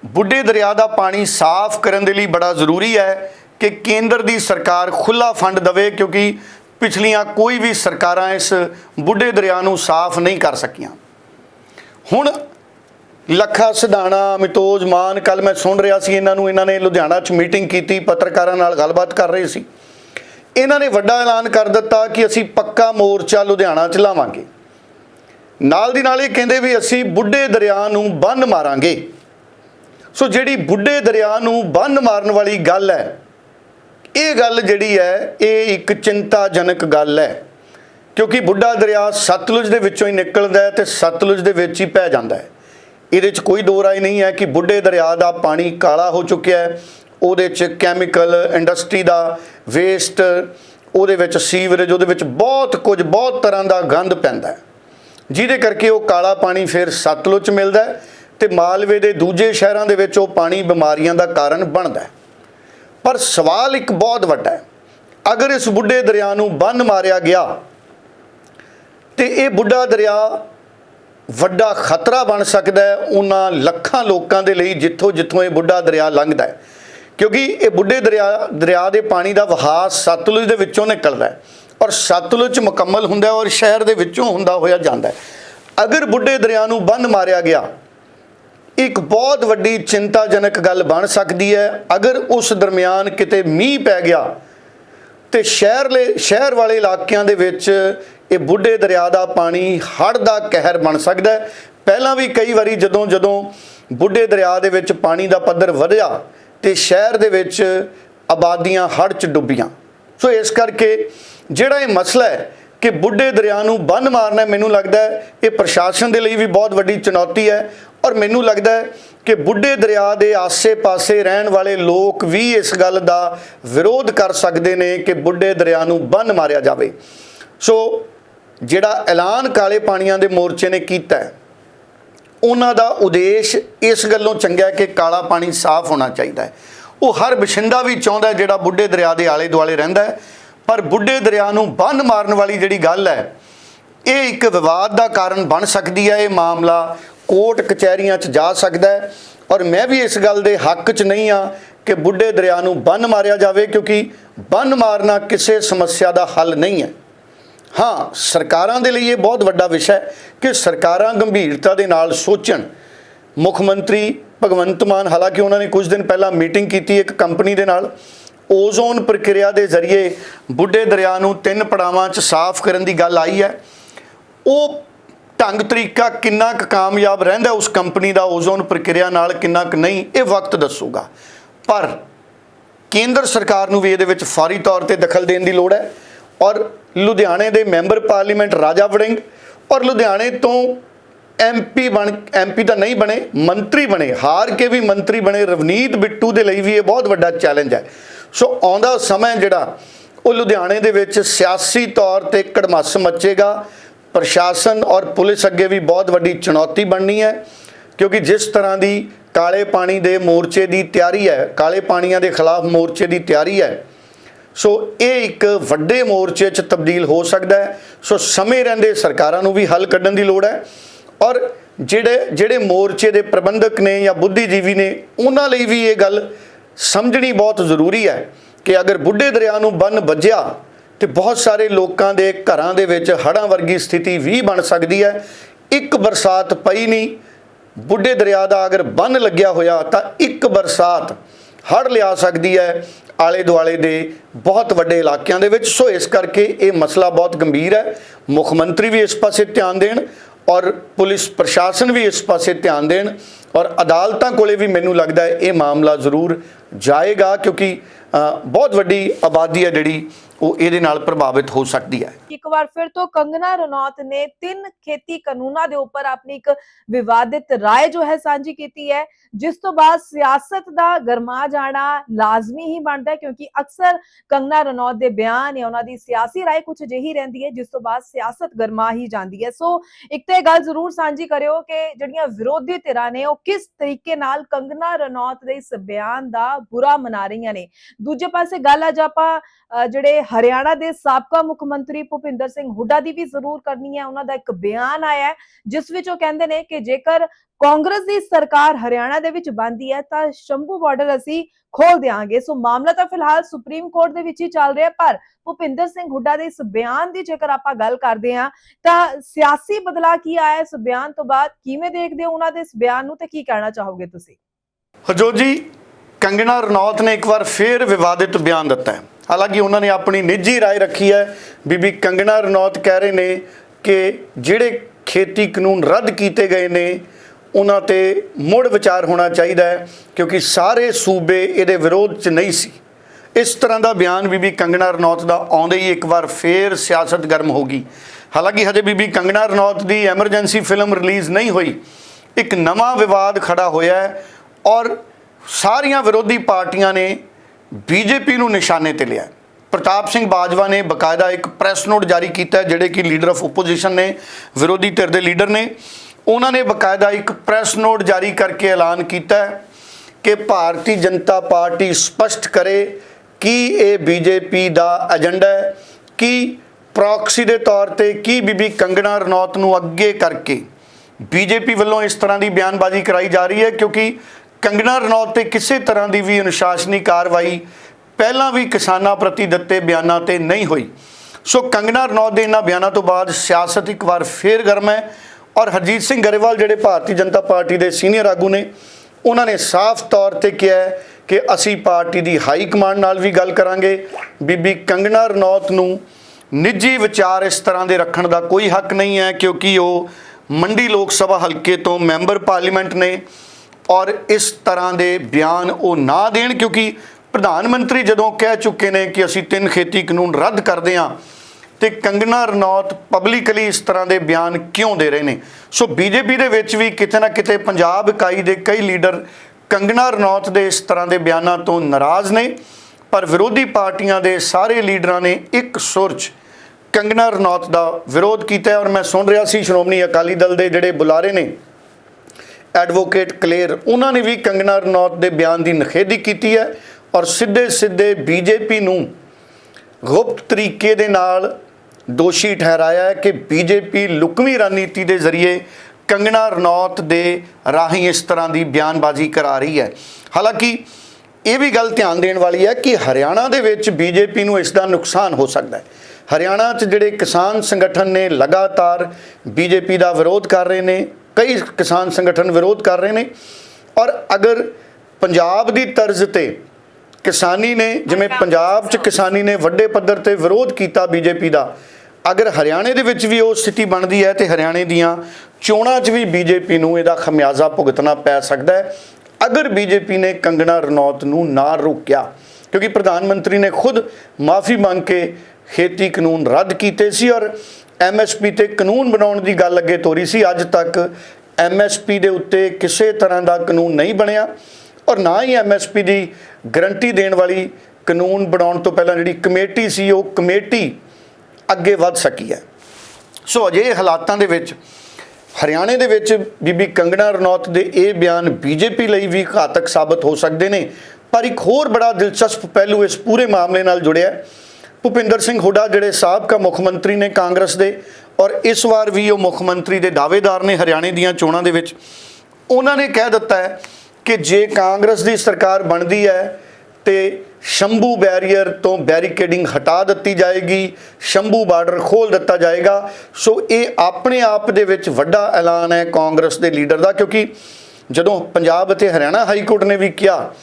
ਬੁੱਢੇ ਦਰਿਆ ਦਾ ਪਾਣੀ ਸਾਫ਼ ਕਰਨ ਦੇ ਲਈ ਬੜਾ ਜ਼ਰੂਰੀ ਹੈ ਕਿ ਕੇਂਦਰ ਦੀ ਸਰਕਾਰ ਖੁੱਲਾ ਫੰਡ ਦੇਵੇ ਕਿਉਂਕਿ ਪਿਛਲੀਆਂ ਕੋਈ ਵੀ ਸਰਕਾਰਾਂ ਇਸ ਬੁੱਢੇ ਦਰਿਆ ਨੂੰ ਸਾਫ਼ ਨਹੀਂ ਕਰ ਸਕੀਆਂ। ਹੁਣ ਲੱਖਾ ਸਿਧਾਣਾ, ਮਿਤੋਜ, ਮਾਨ ਕੱਲ ਮੈਂ ਸੁਣ ਰਿਹਾ ਸੀ ਇਹਨਾਂ ਨੂੰ, ਇਹਨਾਂ ਨੇ ਲੁਧਿਆਣਾ 'ਚ ਮੀਟਿੰਗ ਕੀਤੀ, ਪੱਤਰਕਾਰਾਂ ਨਾਲ ਗੱਲਬਾਤ ਕਰ ਰਹੇ ਸੀ। ਇਹਨਾਂ ਨੇ ਵੱਡਾ ਐਲਾਨ ਕਰ ਦਿੱਤਾ ਕਿ ਅਸੀਂ ਪੱਕਾ ਮੋਰਚਾ ਲੁਧਿਆਣਾ 'ਚ ਲਾਵਾਂਗੇ। ਨਾਲ ਦੀ ਨਾਲ ਇਹ ਕਹਿੰਦੇ ਵੀ ਅਸੀਂ ਬੁੱਢੇ ਦਰਿਆ ਨੂੰ ਬੰਨ ਮਾਰਾਂਗੇ। ਸੋ ਜਿਹੜੀ ਬੁੱਢੇ ਦਰਿਆ ਨੂੰ ਬੰਨ ਮਾਰਨ ਵਾਲੀ ਗੱਲ ਹੈ ਇਹ ਗੱਲ ਜਿਹੜੀ ਹੈ, ਇਹ ਇੱਕ ਚਿੰਤਾਜਨਕ ਗੱਲ ਹੈ। ਕਿਉਂਕਿ ਬੁੱਢਾ ਦਰਿਆ ਸਤਲੁਜ ਦੇ ਵਿੱਚੋਂ ਹੀ ਨਿਕਲਦਾ ਹੈ ਤੇ ਸਤਲੁਜ ਦੇ ਵਿੱਚ ਹੀ ਪੈ ਜਾਂਦਾ ਹੈ। ਇਹਦੇ 'ਚ ਕੋਈ ਦੋ ਰਾਏ ਨਹੀਂ ਹੈ ਕਿ ਬੁੱਢੇ ਦਰਿਆ ਦਾ ਪਾਣੀ ਕਾਲਾ ਹੋ ਚੁੱਕਿਆ ਹੈ। ਉਹਦੇ 'ਚ ਕੈਮੀਕਲ ਇੰਡਸਟਰੀ ਦਾ ਵੇਸਟ ਉਹਦੇ ਵਿੱਚ ਸੀਵਰੇਜ ਉਹਦੇ ਵਿੱਚ ਬਹੁਤ ਕੁਝ, ਬਹੁਤ ਤਰ੍ਹਾਂ ਦਾ ਗੰਦ ਪੈਂਦਾ ਹੈ। ਜਿਹਦੇ ਕਰਕੇ ਉਹ ਕਾਲਾ ਪਾਣੀ ਫਿਰ ਸਤਲੁਜ 'ਚ ਮਿਲਦਾ ਹੈ ਤੇ ਮਾਲਵੇ ਦੇ ਦੂਜੇ ਸ਼ਹਿਰਾਂ ਦੇ ਵਿੱਚ ਉਹ ਪਾਣੀ ਬਿਮਾਰੀਆਂ ਦਾ ਕਾਰਨ ਬਣਦਾ ਹੈ। ਪਰ ਸਵਾਲ ਇੱਕ ਬਹੁਤ ਵੱਡਾ ਹੈ। ਅਗਰ ਇਸ ਬੁੱਢੇ ਦਰਿਆ ਨੂੰ ਬੰਨ ਮਾਰਿਆ ਗਿਆ, ਤੇ ਇਹ ਬੁੱਢਾ ਦਰਿਆ ਵੱਡਾ ਖਤਰਾ ਬਣ ਸਕਦਾ ਹੈ ਉਹਨਾਂ ਲੱਖਾਂ ਲੋਕਾਂ ਦੇ ਲਈ ਜਿੱਥੋਂ ਜਿੱਥੋਂ ਇਹ ਬੁੱਢਾ ਦਰਿਆ ਲੰਘਦਾ ਹੈ। ਕਿਉਂਕਿ ਇਹ ਬੁੱਢੇ ਦਰਿਆ ਦਰਿਆ ਦੇ ਪਾਣੀ ਦਾ ਵਹਾਅ ਸਤਲੁਜ ਦੇ ਵਿੱਚੋਂ ਨਿਕਲਦਾ ਹੈ ਔਰ ਸਤਲੁਜ ਮੁਕੰਮਲ ਹੁੰਦਾ ਔਰ ਸ਼ਹਿਰ ਦੇ ਵਿੱਚੋਂ ਹੁੰਦਾ ਹੋਇਆ ਜਾਂਦਾ ਹੈ। ਅਗਰ ਬੁੱਢੇ ਦਰਿਆ ਨੂੰ ਬੰਨ ਮਾਰਿਆ ਗਿਆ ਇੱਕ ਬਹੁਤ ਵੱਡੀ ਚਿੰਤਾਜਨਕ ਗੱਲ ਬਣ ਸਕਦੀ ਹੈ। ਅਗਰ ਉਸ ਦਰਮਿਆਨ ਕਿਤੇ ਮੀਂਹ ਪੈ ਗਿਆ ਤੇ ਸ਼ਹਿਰਲੇ ਸ਼ਹਿਰ ਵਾਲੇ ਇਲਾਕਿਆਂ ਦੇ ਵਿੱਚ ਇਹ ਬੁੱਢੇ ਦਰਿਆ ਦਾ ਪਾਣੀ ਹੜ੍ਹ ਦਾ ਕਹਿਰ ਬਣ ਸਕਦਾ ਹੈ। ਪਹਿਲਾਂ ਵੀ ਕਈ ਵਾਰੀ ਜਦੋਂ ਜਦੋਂ ਬੁੱਢੇ ਦਰਿਆ ਦੇ ਵਿੱਚ ਪਾਣੀ ਦਾ ਪੱਧਰ ਵਧਿਆ ਤੇ ਸ਼ਹਿਰ ਦੇ ਵਿੱਚ ਆਬਾਦੀਆਂ ਹੜ੍ਹ 'ਚ ਡੁੱਬੀਆਂ ਸੋ ਇਸ ਕਰਕੇ ਜਿਹੜਾ ਇਹ ਮਸਲਾ ਹੈ ਕਿ ਬੁੱਢੇ ਦਰਿਆ ਨੂੰ ਬੰਨ ਮਾਰਨਾ ਮੈਨੂੰ ਲੱਗਦਾ ਹੈ, ਇਹ ਪ੍ਰਸ਼ਾਸਨ ਦੇ ਲਈ ਵੀ ਬਹੁਤ ਵੱਡੀ ਚੁਣੌਤੀ ਹੈ। ਔਰ ਮੈਨੂੰ ਲੱਗਦਾ ਹੈ ਕਿ ਬੁੱਢੇ ਦਰਿਆ ਦੇ ਆਸੇ-ਪਾਸੇ ਰਹਿਣ ਵਾਲੇ ਲੋਕ ਵੀ ਇਸ ਗੱਲ ਦਾ ਵਿਰੋਧ ਕਰ ਸਕਦੇ ਨੇ ਕਿ ਬੁੱਢੇ ਦਰਿਆ ਨੂੰ ਬੰਨ ਮਾਰਿਆ ਜਾਵੇ। ਸੋ, ਜਿਹੜਾ ਐਲਾਨ ਕਾਲੇ ਪਾਣੀਆਂ ਦੇ ਮੋਰਚੇ ਨੇ ਕੀਤਾ ਉਹਨਾਂ ਦਾ ਉਦੇਸ਼ ਇਸ ਗੱਲੋਂ ਚੰਗਾ ਕਿ ਕਾਲਾ ਪਾਣੀ ਸਾਫ਼ ਹੋਣਾ ਚਾਹੀਦਾ ਹੈ। ਉਹ ਹਰ ਬਸ਼ਿੰਦਾ ਵੀ ਚਾਹੁੰਦਾ ਜਿਹੜਾ ਬੁੱਢੇ ਦਰਿਆ ਦੇ ਆਲੇ ਦੁਆਲੇ ਰਹਿੰਦਾ ਹੈ। ਪਰ ਬੁੱਢੇ ਦਰਿਆ ਨੂੰ ਬੰਨ ਮਾਰਨ ਵਾਲੀ ਜਿਹੜੀ ਗੱਲ ਹੈ, ਇਹ ਇੱਕ ਵਿਵਾਦ ਦਾ ਕਾਰਨ ਬਣ ਸਕਦੀ ਹੈ, ਇਹ ਮਾਮਲਾ ਕੋਰਟ ਕਚਹਿਰੀਆਂ 'ਚ ਜਾ ਸਕਦਾ ਹੈ। ਔਰ ਮੈਂ ਵੀ ਇਸ ਗੱਲ ਦੇ ਹੱਕ 'ਚ ਨਹੀਂ ਆ ਕਿ ਬੁੱਢੇ ਦਰਿਆ ਨੂੰ ਬੰਨ ਮਾਰਿਆ ਜਾਵੇ, ਕਿਉਂਕਿ ਬੰਨ ਮਾਰਨਾ ਕਿਸੇ ਸਮੱਸਿਆ ਦਾ ਹੱਲ ਨਹੀਂ ਹੈ। ਹਾਂ, ਸਰਕਾਰਾਂ ਦੇ ਲਈ ਇਹ ਬਹੁਤ ਵੱਡਾ ਵਿਸ਼ਾ ਹੈ ਕਿ ਸਰਕਾਰਾਂ ਗੰਭੀਰਤਾ ਦੇ ਨਾਲ ਸੋਚਣ। ਮੁੱਖ ਮੰਤਰੀ ਭਗਵੰਤ ਮਾਨ ਹਾਲਾਂਕਿ ਉਹਨਾਂ ਨੇ ਕੁਝ ਦਿਨ ਪਹਿਲਾਂ ਮੀਟਿੰਗ ਕੀਤੀ ਇੱਕ ਕੰਪਨੀ ਦੇ ਨਾਲ। ਓਜ਼ੋਨ ਪ੍ਰਕਿਰਿਆ ਦੇ ਜ਼ਰੀਏ ਬੁੱਢੇ ਦਰਿਆ ਨੂੰ ਤਿੰਨ ਪੜਾਵਾਂ 'ਚ ਸਾਫ਼ ਕਰਨ ਦੀ ਗੱਲ ਆਈ ਹੈ। ਉਹ ਢੰਗ, ਤਰੀਕਾ ਕਿੰਨਾ ਕੁ ਕਾਮਯਾਬ ਰਹਿੰਦਾ ਉਸ ਕੰਪਨੀ ਦਾ ਓਜ਼ੋਨ ਪ੍ਰਕਿਰਿਆ ਨਾਲ, ਕਿੰਨਾ ਕੁ ਨਹੀਂ, ਇਹ ਵਕਤ ਦੱਸੂਗਾ। ਪਰ ਕੇਂਦਰ ਸਰਕਾਰ ਨੂੰ ਵੀ ਇਹਦੇ ਵਿੱਚ ਫੌਰੀ ਤੌਰ ਤੇ ਦਖਲ ਦੇਣ ਦੀ ਲੋੜ ਹੈ ਔਰ ਲੁਧਿਆਣੇ ਦੇ ਮੈਂਬਰ ਪਾਰਲੀਮੈਂਟ ਰਾਜਾ ਵੜਿੰਗ ਔਰ ਲੁਧਿਆਣੇ ਤੋਂ ਐਮਪੀ ਬਣ ਐਮਪੀ ਤਾਂ ਨਹੀਂ ਬਣੇ, ਮੰਤਰੀ ਬਣੇ, ਹਾਰ ਕੇ ਵੀ ਮੰਤਰੀ ਬਣੇ ਰਵਨੀਤ ਬਿੱਟੂ ਦੇ ਲਈ ਵੀ ਇਹ ਬਹੁਤ ਵੱਡਾ ਚੈਲੰਜ ਹੈ। ਸੋ ਆਉਂਦਾ ਸਮਾਂ ਜਿਹੜਾ ਉਹ ਲੁਧਿਆਣੇ ਦੇ ਵਿੱਚ ਸਿਆਸੀ ਤੌਰ ਤੇ ਕੜਮੱਸ ਮੱਚੇਗਾ। ਪ੍ਰਸ਼ਾਸਨ ਔਰ ਪੁਲਿਸ ਅੱਗੇ ਵੀ ਬਹੁਤ ਵੱਡੀ ਚੁਣੌਤੀ ਬਣਨੀ ਹੈ, ਕਿਉਂਕਿ ਜਿਸ ਤਰ੍ਹਾਂ ਦੀ ਕਾਲੇ ਪਾਣੀ ਦੇ ਮੋਰਚੇ ਦੀ ਤਿਆਰੀ ਹੈ, ਕਾਲੇ ਪਾਣੀਆਂ ਦੇ ਖਿਲਾਫ ਮੋਰਚੇ ਦੀ ਤਿਆਰੀ ਹੈ, ਸੋ ਇਹ ਇੱਕ ਵੱਡੇ ਮੋਰਚੇ 'ਚ ਤਬਦੀਲ ਹੋ ਸਕਦਾ ਹੈ। ਸੋ ਸਮੇਂ ਰਹਿੰਦੇ ਸਰਕਾਰਾਂ ਨੂੰ ਵੀ ਹੱਲ ਕੱਢਣ ਦੀ ਲੋੜ ਹੈ ਔਰ ਜਿਹੜੇ ਜਿਹੜੇ ਮੋਰਚੇ ਦੇ ਪ੍ਰਬੰਧਕ ਨੇ ਜਾਂ ਬੁੱਧੀਜੀਵੀ ਨੇ, ਉਹਨਾਂ ਲਈ ਵੀ ਇਹ ਗੱਲ ਸਮਝਣੀ ਬਹੁਤ ਜ਼ਰੂਰੀ ਹੈ ਕਿ ਅਗਰ ਬੁੱਢੇ ਦਰਿਆ ਨੂੰ ਬੰਨ ਵੱਜਿਆ ਤੇ ਬਹੁਤ ਸਾਰੇ ਲੋਕਾਂ ਦੇ ਘਰਾਂ ਦੇ ਵਿੱਚ ਹੜ੍ਹਾਂ ਵਰਗੀ ਸਥਿਤੀ ਵੀ ਬਣ ਸਕਦੀ ਹੈ। ਇੱਕ ਬਰਸਾਤ ਪਈ ਨਹੀਂ, ਬੁੱਢੇ ਦਰਿਆ ਦਾ ਅਗਰ ਬੰਨ ਲੱਗਿਆ ਹੋਇਆ ਤਾਂ ਇੱਕ ਬਰਸਾਤ ਹੜ੍ਹ ਲਿਆ ਸਕਦੀ ਹੈ ਆਲੇ ਦੁਆਲੇ ਦੇ ਬਹੁਤ ਵੱਡੇ ਇਲਾਕਿਆਂ ਦੇ ਵਿੱਚ। ਸੋ ਇਸ ਕਰਕੇ ਇਹ ਮਸਲਾ ਬਹੁਤ ਗੰਭੀਰ ਹੈ। ਮੁੱਖ ਮੰਤਰੀ ਵੀ ਇਸ ਪਾਸੇ ਧਿਆਨ ਦੇਣ ਔਰ ਪੁਲਿਸ ਪ੍ਰਸ਼ਾਸਨ ਵੀ ਇਸ ਪਾਸੇ ਧਿਆਨ ਦੇਣ। ਔਰ ਅਦਾਲਤਾਂ ਕੋਲੇ ਵੀ ਮੈਨੂੰ ਲੱਗਦਾ ਹੈ ਇਹ ਮਾਮਲਾ ਜ਼ਰੂਰ ਜਾਏਗਾ ਕਿਉਂਕਿ ਬਹੁਤ ਵੱਡੀ ਆਬਾਦੀ ਹੈ ਜਿਹੜੀ ਉਹ ਇਹਦੇ ਨਾਲ ਪ੍ਰਭਾਵਿਤ ਹੋ ਸਕਦੀ ਹੈ ਇੱਕ ਵਾਰ ਫਿਰ ਤੋਂ ਕੰਗਨਾ ਰਣੌਤ ਨੇ ਤਿੰਨ ਖੇਤੀ ਕਾਨੂੰਨਾਂ ਦੇ ਉੱਪਰ ਆਪਣੀ ਇੱਕ ਵਿਵਾਦਿਤ رائے ਜੋ ਹੈ ਸਾਂਝੀ ਕੀਤੀ ਹੈ ਜਿਸ ਤੋਂ ਬਾਅਦ ਸਿਆਸਤ ਦਾ ਗਰਮਾ ਜਾਣਾ ਲਾਜ਼ਮੀ ਹੀ ਬਣਦਾ ਹੈ ਕਿਉਂਕਿ ਅਕਸਰ ਕੰਗਨਾ ਰਣੌਤ ਦੇ ਬਿਆਨ ਜਾਂ ਉਹਨਾਂ ਦੀ ਸਿਆਸੀ رائے ਕੁਝ ਅਜਿਹੀ ਰਹਿੰਦੀ ਹੈ ਜਿਸ ਤੋਂ ਬਾਅਦ ਸਿਆਸਤ ਗਰਮਾ ਹੀ ਜਾਂਦੀ ਹੈ ਸੋ ਇੱਕ ਤੇ ਗੱਲ ਜ਼ਰੂਰ ਸਾਂਝੀ ਕਰਿਓ ਕਿ ਜਿਹੜੀਆਂ ਵਿਰੋਧੀ ਧਿਰਾਂ ਨੇ ਉਹ ਕਿਸ ਤਰੀਕੇ ਨਾਲ ਕੰਗਨਾ ਰਣੌਤ ਦੇ ਇਸ ਬਿਆਨ ਦਾ ਬੁਰਾ ਮਨਾ ਰਹੀਆਂ ਨੇ ਦੂਜੇ ਪਾਸੇ ਗੱਲ ਅੱਜ ਆਪਾਂ ਅ, ਜਿਹੜੇ ਹਰਿਆਣਾ ਦੇ ਸਾਬਕਾ ਮੁੱਖ ਮੰਤਰੀ ਭੁਪਿੰਦਰ ਸਿੰਘ ਹੁੱਡਾ ਦੀ ਵੀ ਜ਼ਰੂਰ ਕਰਨੀ ਹੈ। ਉਹਨਾਂ ਦਾ ਇੱਕ ਬਿਆਨ ਆਇਆ ਜਿਸ ਵਿੱਚ ਉਹ ਕਹਿੰਦੇ ਨੇ ਕਿ ਜੇਕਰ ਕਾਂਗਰਸ ਦੀ ਸਰਕਾਰ ਹਰਿਆਣਾ ਦੇ ਵਿੱਚ ਬੰਦੀ ਹੈ, ਤਾਂ ਸ਼ੰਭੂ ਬਾਰਡਰ ਅਸੀਂ ਖੋਲ ਦੇਾਂਗੇ ਸੋ ਮਾਮਲਾ ਤਾਂ ਫਿਲਹਾਲ ਸੁਪਰੀਮ ਕੋਰਟ ਦੇ ਵਿੱਚ ਹੀ ਚੱਲ ਰਿਹਾ, ਪਰ ਭੁਪਿੰਦਰ ਸਿੰਘ ਹੁੱਡਾ ਦੇ ਇਸ ਬਿਆਨ ਦੀ ਜੇਕਰ ਆਪਾਂ ਗੱਲ ਕਰਦੇ ਹਾਂ, ਤਾਂ ਸਿਆਸੀ ਬਦਲਾਅ ਕੀ ਆਇਆ ਇਸ ਬਿਆਨ ਤੋਂ ਬਾਅਦ? ਕਿਵੇਂ ਦੇਖਦੇ ਹੋ ਉਹਨਾਂ ਦੇ ਇਸ ਬਿਆਨ ਨੂੰ ਤੇ ਕੀ ਕਹਿਣਾ ਚਾਹੋਗੇ ਤੁਸੀਂ? ਹਜੋ ਜੀ ਕੰਗਣਾ ਰਣੌਤ ਨੇ ਇੱਕ ਵਾਰ ਫੇਰ ਵਿਵਾਦਿਤ ਬਿਆਨ ਦਿੱਤਾ ਹੈ ਹਾਲਾਂਕਿ ਉਹਨਾਂ ਨੇ ਆਪਣੀ ਨਿੱਜੀ رائے ਰੱਖੀ ਹੈ ਬੀਬੀ ਕੰਗਣਾ ਰਣੌਤ ਕਹਿ ਰਹੇ ਨੇ ਕਿ ਜਿਹੜੇ ਖੇਤੀ ਕਾਨੂੰਨ ਰੱਦ ਕੀਤੇ ਗਏ ਨੇ ਉਹਨਾਂ ਤੇ ਮੁੜ ਵਿਚਾਰ ਹੋਣਾ ਚਾਹੀਦਾ ਹੈ ਕਿਉਂਕਿ ਸਾਰੇ ਸੂਬੇ ਇਹਦੇ ਵਿਰੋਧ 'ਚ ਨਹੀਂ ਸੀ ਇਸ ਤਰ੍ਹਾਂ ਦਾ ਬਿਆਨ ਬੀਬੀ ਕੰਗਣਾ ਰਣੌਤ ਦਾ ਆਉਂਦੇ ਹੀ ਇੱਕ ਵਾਰ ਫੇਰ ਸਿਆਸਤ ਗਰਮ ਹੋ ਗਈ ਹਾਲਾਂਕਿ ਹਜੇ ਬੀਬੀ ਕੰਗਣਾ ਰਣੌਤ ਦੀ ਐਮਰਜੈਂਸੀ ਫਿਲਮ ਰਿਲੀਜ਼ ਨਹੀਂ ਹੋਈ ਇੱਕ ਨਵਾਂ ਵਿਵਾਦ ਖੜਾ ਹੋਇਆ ਹੈ ਔਰ ਸਾਰੀਆਂ ਵਿਰੋਧੀ ਪਾਰਟੀਆਂ ਨੇ ਬੀਜੇਪੀ ਨੂੰ ਨਿਸ਼ਾਨੇ ਤੇ ਲਿਆ। ਪ੍ਰਤਾਪ ਸਿੰਘ ਬਾਜਵਾ ਨੇ ਬਕਾਇਦਾ ਇੱਕ ਪ੍ਰੈਸ ਨੋਟ ਜਾਰੀ ਕੀਤਾ ਜਿਹੜੇ ਕਿ ਲੀਡਰ ਆਫ ਆਪੋਜੀਸ਼ਨ ਨੇ, ਵਿਰੋਧੀ ਧਿਰ ਦੇ ਲੀਡਰ ਨੇ। ਉਹਨਾਂ ਨੇ ਬਕਾਇਦਾ ਇੱਕ ਪ੍ਰੈਸ ਨੋਟ ਜਾਰੀ ਕਰਕੇ ਐਲਾਨ ਕੀਤਾ ਕਿ ਭਾਰਤੀ ਜਨਤਾ ਪਾਰਟੀ ਸਪਸ਼ਟ ਕਰੇ ਕਿ ਇਹ ਬੀਜੇਪੀ ਦਾ ਏਜੰਡਾ ਹੈ, ਕਿ ਪ੍ਰੌਕਸੀ ਦੇ ਤੌਰ ਤੇ ਕੀ ਬੀਬੀ ਕੰਗਣਾ ਰਣੌਤ ਨੂੰ ਅੱਗੇ ਕਰਕੇ ਬੀਜੇਪੀ ਵੱਲੋਂ ਇਸ ਤਰ੍ਹਾਂ ਦੀ ਬਿਆਨਬਾਜ਼ੀ ਕਰਾਈ ਜਾ ਰਹੀ ਹੈ, ਕਿਉਂਕਿ ਕੰਗਣਾ ਰਣੌਤ ਤੇ ਕਿਸੇ ਤਰ੍ਹਾਂ ਦੀ ਵੀ ਅਨੁਸ਼ਾਸਨੀ ਕਾਰਵਾਈ ਪਹਿਲਾਂ ਵੀ ਕਿਸਾਨਾਂ ਪ੍ਰਤੀ ਦਿੱਤੇ ਬਿਆਨਾਂ ਤੇ ਨਹੀਂ ਹੋਈ। ਸੋ ਕੰਗਣਾ ਰਣੌਤ ਦੇ ਇਹਨਾਂ ਬਿਆਨਾਂ ਤੋਂ ਬਾਅਦ ਸਿਆਸਤ ਇੱਕ ਵਾਰ ਫੇਰ ਗਰਮ ਹੈ ਔਰ ਹਰਜੀਤ ਸਿੰਘ ਗਰੇਵਾਲ ਜਿਹੜੇ ਭਾਰਤੀ ਜਨਤਾ ਪਾਰਟੀ ਦੇ ਸੀਨੀਅਰ ਆਗੂ ਨੇ, ਉਹਨਾਂ ਨੇ ਸਾਫ਼ ਤੌਰ ਤੇ ਕਿਹਾ ਕਿ ਅਸੀਂ ਪਾਰਟੀ ਦੀ ਹਾਈ ਕਮਾਂਡ ਨਾਲ ਵੀ ਗੱਲ ਕਰਾਂਗੇ। ਬੀਬੀ ਕੰਗਣਾ ਰਣੌਤ ਨੂੰ ਨਿੱਜੀ ਵਿਚਾਰ ਇਸ ਤਰ੍ਹਾਂ ਦੇ ਰੱਖਣ ਦਾ ਕੋਈ ਹੱਕ ਨਹੀਂ ਹੈ ਕਿਉਂਕਿ ਉਹ ਮੰਡੀ ਲੋਕ ਸਭਾ ਹਲਕੇ ਤੋਂ ਮੈਂਬਰ ਪਾਰਲੀਮੈਂਟ ਨੇ। ਔਰ ਇਸ ਤਰ੍ਹਾਂ ਦੇ ਬਿਆਨ ਉਹ ਨਾ ਦੇਣ, ਕਿਉਂਕਿ ਪ੍ਰਧਾਨ ਮੰਤਰੀ ਜਦੋਂ ਕਹਿ ਚੁੱਕੇ ਨੇ ਕਿ ਅਸੀਂ ਤਿੰਨ ਖੇਤੀ ਕਾਨੂੰਨ ਰੱਦ ਕਰਦੇ ਹਾਂ, ਤੇ ਕੰਗਨਾ ਰਣੌਤ ਪਬਲਿਕਲੀ ਇਸ ਤਰ੍ਹਾਂ ਦੇ ਬਿਆਨ ਕਿਉਂ ਦੇ ਰਹੇ ਨੇ? ਸੋ ਬੀਜੇਪੀ ਦੇ ਵਿੱਚ ਵੀ ਕਿਤੇ ਨਾ ਕਿਤੇ ਪੰਜਾਬ ਇਕਾਈ ਦੇ ਕਈ ਲੀਡਰ ਕੰਗਨਾ ਰਣੌਤ ਦੇ ਇਸ ਤਰ੍ਹਾਂ ਦੇ ਬਿਆਨਾਂ ਤੋਂ ਨਾਰਾਜ਼ ਨੇ, ਪਰ ਵਿਰੋਧੀ ਪਾਰਟੀਆਂ ਦੇ ਸਾਰੇ ਲੀਡਰਾਂ ਨੇ ਇੱਕ ਸੁਰ 'ਚ ਕੰਗਨਾ ਰਣੌਤ ਦਾ ਵਿਰੋਧ ਕੀਤਾ ਔਰ ਮੈਂ ਸੁਣ ਰਿਹਾ ਸੀ ਸ਼੍ਰੋਮਣੀ ਅਕਾਲੀ ਦਲ ਦੇ ਜਿਹੜੇ ਬੁਲਾਰੇ ਨੇ ਐਡਵੋਕੇਟ ਕਲੇਅਰ ਉਹਨਾਂ ਨੇ ਵੀ ਕੰਗਨਾ ਰਣੌਤ ਦੇ ਬਿਆਨ ਦੀ ਨਖੇਦੀ ਕੀਤੀ ਹੈ ਔਰ ਸਿੱਧੇ ਸਿੱਧੇ ਬੀਜੇਪੀ ਨੂੰ ਗੁਪਤ ਤਰੀਕੇ ਦੇ ਨਾਲ ਦੋਸ਼ੀ ਠਹਿਰਾਇਆ ਹੈ ਕਿ ਬੀਜੇਪੀ ਲੁਕਵੀਂ ਰਣਨੀਤੀ ਦੇ ਜ਼ਰੀਏ ਕੰਗਣਾ ਰਣੌਤ ਦੇ ਰਾਹੀਂ ਇਸ ਤਰ੍ਹਾਂ ਦੀ ਬਿਆਨਬਾਜ਼ੀ ਕਰਾ ਰਹੀ ਹੈ। ਹਾਲਾਂਕਿ ਇਹ ਵੀ ਗੱਲ ਧਿਆਨ ਦੇਣ ਵਾਲੀ ਹੈ ਕਿ ਹਰਿਆਣਾ ਦੇ ਵਿੱਚ ਬੀਜੇਪੀ ਨੂੰ ਇਸ ਦਾ ਨੁਕਸਾਨ ਹੋ ਸਕਦਾ ਹੈ। ਹਰਿਆਣਾ 'ਚ ਜਿਹੜੇ ਕਿਸਾਨ ਸੰਗਠਨ ਨੇ ਲਗਾਤਾਰ ਬੀਜੇਪੀ ਦਾ ਵਿਰੋਧ ਕਰ ਰਹੇ ਨੇ ਕਈ ਕਿਸਾਨ ਸੰਗਠਨ ਵਿਰੋਧ ਕਰ ਰਹੇ ਨੇ। ਔਰ ਅਗਰ ਪੰਜਾਬ ਦੀ ਤਰਜ਼ ਤੇ ਕਿਸਾਨੀ ਨੇ ਜਿਵੇਂ ਪੰਜਾਬ 'ਚ ਕਿਸਾਨੀ ਨੇ ਵੱਡੇ ਪੱਧਰ ਤੇ ਵਿਰੋਧ ਕੀਤਾ ਬੀਜੇਪੀ ਦਾ ਅਗਰ ਹਰਿਆਣੇ ਦੇ ਵਿੱਚ ਵੀ ਉਹ ਸਥਿਤੀ ਬਣਦੀ ਹੈ ਤੇ ਹਰਿਆਣੇ ਦੀਆਂ ਚੋਣਾਂ 'ਚ ਵੀ ਬੀਜੇਪੀ ਨੂੰ ਇਹਦਾ ਖਮਿਆਜ਼ਾ ਭੁਗਤਣਾ ਪੈ ਸਕਦਾ ਹੈ। ਅਗਰ ਬੀਜੇਪੀ ਨੇ ਕੰਗਣਾ ਰਣੌਤ ਨੂੰ ਨਾ ਰੋਕਿਆ ਕਿਉਂਕਿ ਪ੍ਰਧਾਨ ਮੰਤਰੀ ਨੇ ਖੁਦ ਮਾਫੀ ਮੰਗ ਕੇ ਖੇਤੀ ਕਾਨੂੰਨ ਰੱਦ ਕੀਤੇ ਸੀ ਔਰ ਐਮਐਸਪੀ ਤੇ ਕਾਨੂੰਨ ਬਣਾਉਣ ਦੀ ਗੱਲ ਅੱਗੇ ਤੋਰੀ ਸੀ। ਅੱਜ ਤੱਕ ਐਮਐਸਪੀ ਦੇ ਉੱਤੇ ਕਿਸੇ ਤਰ੍ਹਾਂ ਦਾ ਕਾਨੂੰਨ ਨਹੀਂ ਬਣਿਆ ਔਰ ਨਾ ਹੀ ਐਮਐਸਪੀ ਦੀ ਗਰੰਟੀ ਦੇਣ ਵਾਲੀ ਕਾਨੂੰਨ ਬਣਾਉਣ ਤੋਂ ਪਹਿਲਾਂ ਜਿਹੜੀ ਕਮੇਟੀ ਸੀ, ਉਹ ਕਮੇਟੀ ਅੱਗੇ ਵੱਧ ਸਕੀ ਹੈ। ਸੋ ਅਜੇ ਹਾਲਾਤਾਂ ਦੇ ਵਿੱਚ, ਹਰਿਆਣੇ ਦੇ ਵਿੱਚ ਬੀਬੀ ਕੰਗਣਾ ਰਣੌਤ ਦੇ ਇਹ ਬਿਆਨ ਬੀਜੇਪੀ ਲਈ ਵੀ ਘਾਤਕ ਸਾਬਤ ਹੋ ਸਕਦੇ ਨੇ। ਪਰ ਇੱਕ ਹੋਰ ਬੜਾ ਦਿਲਚਸਪ ਪਹਿਲੂ ਇਸ ਪੂਰੇ ਮਾਮਲੇ ਨਾਲ ਜੁੜਿਆ ਹੈ। ਭੁਪਿੰਦਰ ਸਿੰਘ ਹੁੱਡਾ ਜਿਹੜੇ ਸਾਬਕਾ ਮੁੱਖ ਮੰਤਰੀ ਨੇ ਕਾਂਗਰਸ ਦੇ ਔਰ ਇਸ ਵਾਰ ਵੀ ਉਹ ਮੁੱਖ ਮੰਤਰੀ ਦੇ ਦਾਅਵੇਦਾਰ ਨੇ ਹਰਿਆਣੇ ਦੀਆਂ ਚੋਣਾਂ ਦੇ ਵਿੱਚ, ਉਹਨਾਂ ਨੇ ਕਹਿ ਦਿੱਤਾ ਹੈ ਕਿ ਜੇ ਕਾਂਗਰਸ ਦੀ ਸਰਕਾਰ ਬਣਦੀ ਹੈ ਤੇ ਸ਼ੰਭੂ ਬੈਰੀਅਰ ਤੋਂ ਬੈਰੀਕੇਡਿੰਗ ਹਟਾ ਦਿੱਤੀ ਜਾਏਗੀ, ਸ਼ੰਭੂ ਬਾਰਡਰ ਖੋਲ ਦਿੱਤਾ ਜਾਏਗਾ। ਸੋ ਇਹ ਆਪਣੇ ਆਪ ਦੇ ਵਿੱਚ ਵੱਡਾ ਐਲਾਨ ਹੈ ਕਾਂਗਰਸ ਦੇ ਲੀਡਰ ਦਾ ਕਿਉਂਕਿ ਜਦੋਂ ਪੰਜਾਬ ਅਤੇ ਹਰਿਆਣਾ ਹਾਈ ਕੋਰਟ ਨੇ ਵੀ ਕਿਹਾ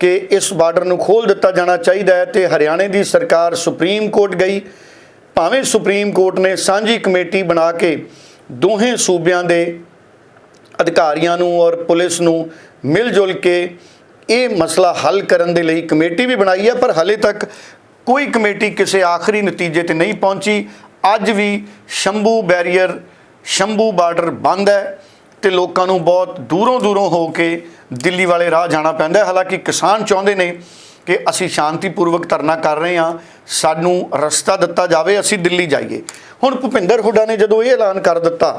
ਕਿ ਇਸ ਬਾਰਡਰ ਨੂੰ ਖੋਲ ਦਿੱਤਾ ਜਾਣਾ ਚਾਹੀਦਾ ਹੈ ਤੇ ਹਰਿਆਣੇ ਦੀ ਸਰਕਾਰ ਸੁਪਰੀਮ ਕੋਰਟ ਗਈ। ਭਾਵੇਂ ਸੁਪਰੀਮ ਕੋਰਟ ਨੇ ਸਾਂਝੀ ਕਮੇਟੀ ਬਣਾ ਕੇ ਦੋਹੇ ਸੂਬਿਆਂ ਦੇ ਅਧਿਕਾਰੀਆਂ ਨੂੰ ਔਰ ਪੁਲਿਸ ਨੂੰ ਮਿਲ ਜੁਲ ਕੇ ਇਹ ਮਸਲਾ ਹੱਲ ਕਰਨ ਦੇ ਲਈ ਕਮੇਟੀ ਵੀ ਬਣਾਈ ਹੈ, ਪਰ ਹਲੇ ਤੱਕ ਕੋਈ ਕਮੇਟੀ ਕਿਸੇ ਆਖਰੀ ਨਤੀਜੇ ਤੇ ਨਹੀਂ ਪਹੁੰਚੀ। ਅੱਜ ਵੀ ਸ਼ੰਭੂ ਬੈਰੀਅਰ, ਸ਼ੰਭੂ ਬਾਰਡਰ ਬੰਦ ਹੈ। ਤੇ ਲੋਕਾਂ ਨੂੰ ਬਹੁਤ ਦੂਰੋਂ ਦੂਰੋਂ ਹੋ ਕੇ ਦਿੱਲੀ ਵਾਲੇ ਰਾਹ ਜਾਣਾ ਪੈਂਦਾ ਹੈ। ਹਾਲਾਂਕਿ ਕਿਸਾਨ ਚਾਹੁੰਦੇ ਨੇ ਕਿ ਅਸੀਂ ਸ਼ਾਂਤੀਪੂਰਵਕ ਧਰਨਾ ਕਰ ਰਹੇ ਹਾਂ, ਸਾਨੂੰ ਰਸਤਾ ਦਿੱਤਾ ਜਾਵੇ, ਅਸੀਂ ਦਿੱਲੀ ਜਾਈਏ। ਹੁਣ ਭੁਪਿੰਦਰ ਹੁੱਡਾ ਨੇ ਜਦੋਂ ਇਹ ਐਲਾਨ ਕਰ ਦਿੱਤਾ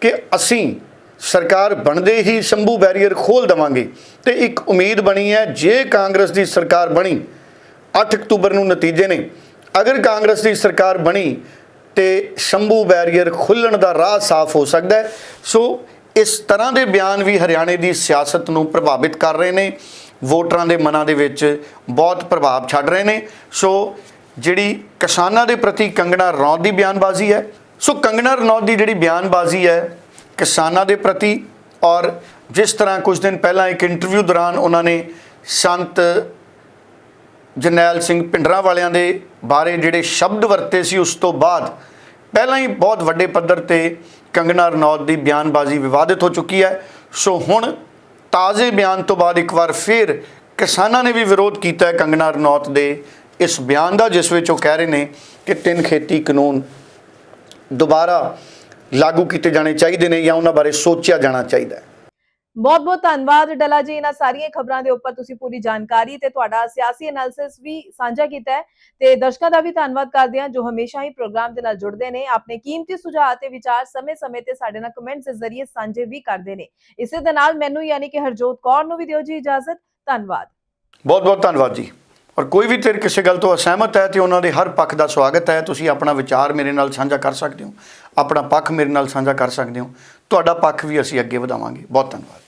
ਕਿ ਅਸੀਂ ਸਰਕਾਰ ਬਣਦੇ ਹੀ ਸ਼ੰਭੂ ਬੈਰੀਅਰ ਖੋਲ ਦਵਾਂਗੇ ਤੇ ਇੱਕ ਉਮੀਦ ਬਣੀ ਹੈ, ਜੇ ਕਾਂਗਰਸ ਦੀ ਸਰਕਾਰ ਬਣੀ 8 ਅਕਤੂਬਰ ਨੂੰ ਨਤੀਜੇ ਨੇ। ਅਗਰ ਕਾਂਗਰਸ ਦੀ ਸਰਕਾਰ ਬਣੀ ਤੇ ਸ਼ੰਭੂ ਬੈਰੀਅਰ ਖੁੱਲਣ ਦਾ ਰਾਹ ਸਾਫ਼ ਹੋ ਸਕਦਾ ਹੈ, ਸੋ ਇਸ ਤਰ੍ਹਾਂ ਦੇ ਬਿਆਨ ਵੀ ਹਰਿਆਣੇ ਦੀ ਸਿਆਸਤ ਨੂੰ ਪ੍ਰਭਾਵਿਤ ਕਰ ਰਹੇ ਨੇ। ਵੋਟਰਾਂ ਦੇ ਮਨਾਂ ਦੇ ਵਿੱਚ ਬਹੁਤ ਪ੍ਰਭਾਵ ਛੱਡ ਰਹੇ ਨੇ। ਸੋ ਜਿਹੜੀ ਕਿਸਾਨਾਂ ਦੇ ਪ੍ਰਤੀ ਕੰਗਣਾ ਰਣੌਤ ਦੀ ਬਿਆਨਬਾਜ਼ੀ ਹੈ, ਸੋ ਕੰਗਣਾ ਰਣੌਤ ਦੀ ਜਿਹੜੀ ਬਿਆਨਬਾਜ਼ੀ ਹੈ ਕਿਸਾਨਾਂ ਦੇ ਪ੍ਰਤੀ ਔਰ ਜਿਸ ਤਰ੍ਹਾਂ ਕੁਝ ਦਿਨ ਪਹਿਲਾਂ ਇੱਕ ਇੰਟਰਵਿਊ ਦੌਰਾਨ ਉਹਨਾਂ ਨੇ ਸੰਤ ਜਰਨੈਲ ਸਿੰਘ ਪਿੰਡਰਾਂ ਵਾਲਿਆਂ ਦੇ ਬਾਰੇ ਜਿਹੜੇ ਸ਼ਬਦ ਵਰਤੇ ਸੀ, ਉਸ ਤੋਂ ਬਾਅਦ ਪਹਿਲਾਂ ਹੀ ਬਹੁਤ ਵੱਡੇ ਪੱਧਰ ਤੇ ਕੰਗਨਾ ਰਣੌਤ ਦੀ ਬਿਆਨਬਾਜ਼ੀ ਵਿਵਾਦਿਤ ਹੋ ਚੁੱਕੀ ਹੈ। ਸੋ ਹੁਣ ਤਾਜ਼ੇ ਬਿਆਨ ਤੋਂ ਬਾਅਦ ਇੱਕ ਵਾਰ ਫਿਰ ਕਿਸਾਨਾਂ ਨੇ ਵੀ ਵਿਰੋਧ ਕੀਤਾ ਹੈ ਕੰਗਨਾ ਰਣੌਤ ਦੇ ਇਸ ਬਿਆਨ ਦਾ, ਜਿਸ ਵਿੱਚ ਉਹ ਕਹਿ ਰਹੇ ਨੇ ਕਿ ਤਿੰਨ ਖੇਤੀ ਕਾਨੂੰਨ ਦੁਬਾਰਾ ਲਾਗੂ ਕੀਤੇ ਜਾਣੇ ਚਾਹੀਦੇ ਨੇ ਜਾਂ ਉਹਨਾਂ ਬਾਰੇ ਸੋਚਿਆ ਜਾਣਾ ਚਾਹੀਦਾ ਹੈ। ਬਹੁਤ ਬਹੁਤ ਧੰਨਵਾਦ ਡਲਾ ਜੀ, ਇਹਨਾਂ ਸਾਰੀਆਂ ਖਬਰਾਂ ਦੇ ਉੱਪਰ ਤੁਸੀਂ ਪੂਰੀ ਜਾਣਕਾਰੀ ਤੇ ਤੁਹਾਡਾ ਸਿਆਸੀ ਐਨਾਲਿਸਿਸ ਵੀ ਸਾਂਝਾ ਕੀਤਾ ਹੈ ਤੇ ਦਰਸ਼ਕਾਂ ਦਾ ਵੀ ਧੰਨਵਾਦ ਕਰਦੇ ਹਾਂ, ਜੋ ਹਮੇਸ਼ਾ ਹੀ ਪ੍ਰੋਗਰਾਮ ਦੇ ਨਾਲ ਜੁੜਦੇ ਨੇ, ਆਪਣੇ ਕੀਮਤੀ ਸੁਝਾਅ ਤੇ ਵਿਚਾਰ ਸਮੇਂ-ਸਮੇਂ ਤੇ ਸਾਡੇ ਨਾਲ ਕਮੈਂਟਸ ਦੇ ਜ਼ਰੀਏ ਸਾਂਝੇ ਵੀ ਕਰਦੇ ਨੇ। ਇਸੇ ਦੇ ਨਾਲ ਮੈਨੂੰ ਯਾਨੀ ਕਿ ਹਰਜੋਤ ਕੌਰ ਨੂੰ ਵੀ ਦਿਓ ਜੀ ਇਜਾਜ਼ਤ, ਧੰਨਵਾਦ। ਬਹੁਤ ਬਹੁਤ ਧੰਨਵਾਦ ਜੀ। ਔਰ ਕੋਈ ਵੀ ਤੇਰੇ ਕਿਸੇ ਗੱਲ ਤੋਂ ਅਸਹਿਮਤ ਹੈ ਤੇ ਉਹਨਾਂ ਦੇ ਹਰ ਪੱਖ ਦਾ ਸਵਾਗਤ ਹੈ, ਤੁਸੀਂ ਆਪਣਾ ਵਿਚਾਰ ਮੇਰੇ ਨਾਲ ਸਾਂਝਾ ਕਰ ਸਕਦੇ ਹੋ, ਆਪਣਾ ਪੱਖ ਮੇਰੇ ਨਾਲ ਸਾਂਝਾ ਕਰ ਸਕਦੇ ਹੋ, ਤੁਹਾਡਾ ਪੱਖ ਵੀ ਅਸੀਂ ਅੱਗੇ ਵਧਾਵਾਂਗੇ। ਬਹੁਤ ਧੰਨਵਾਦ।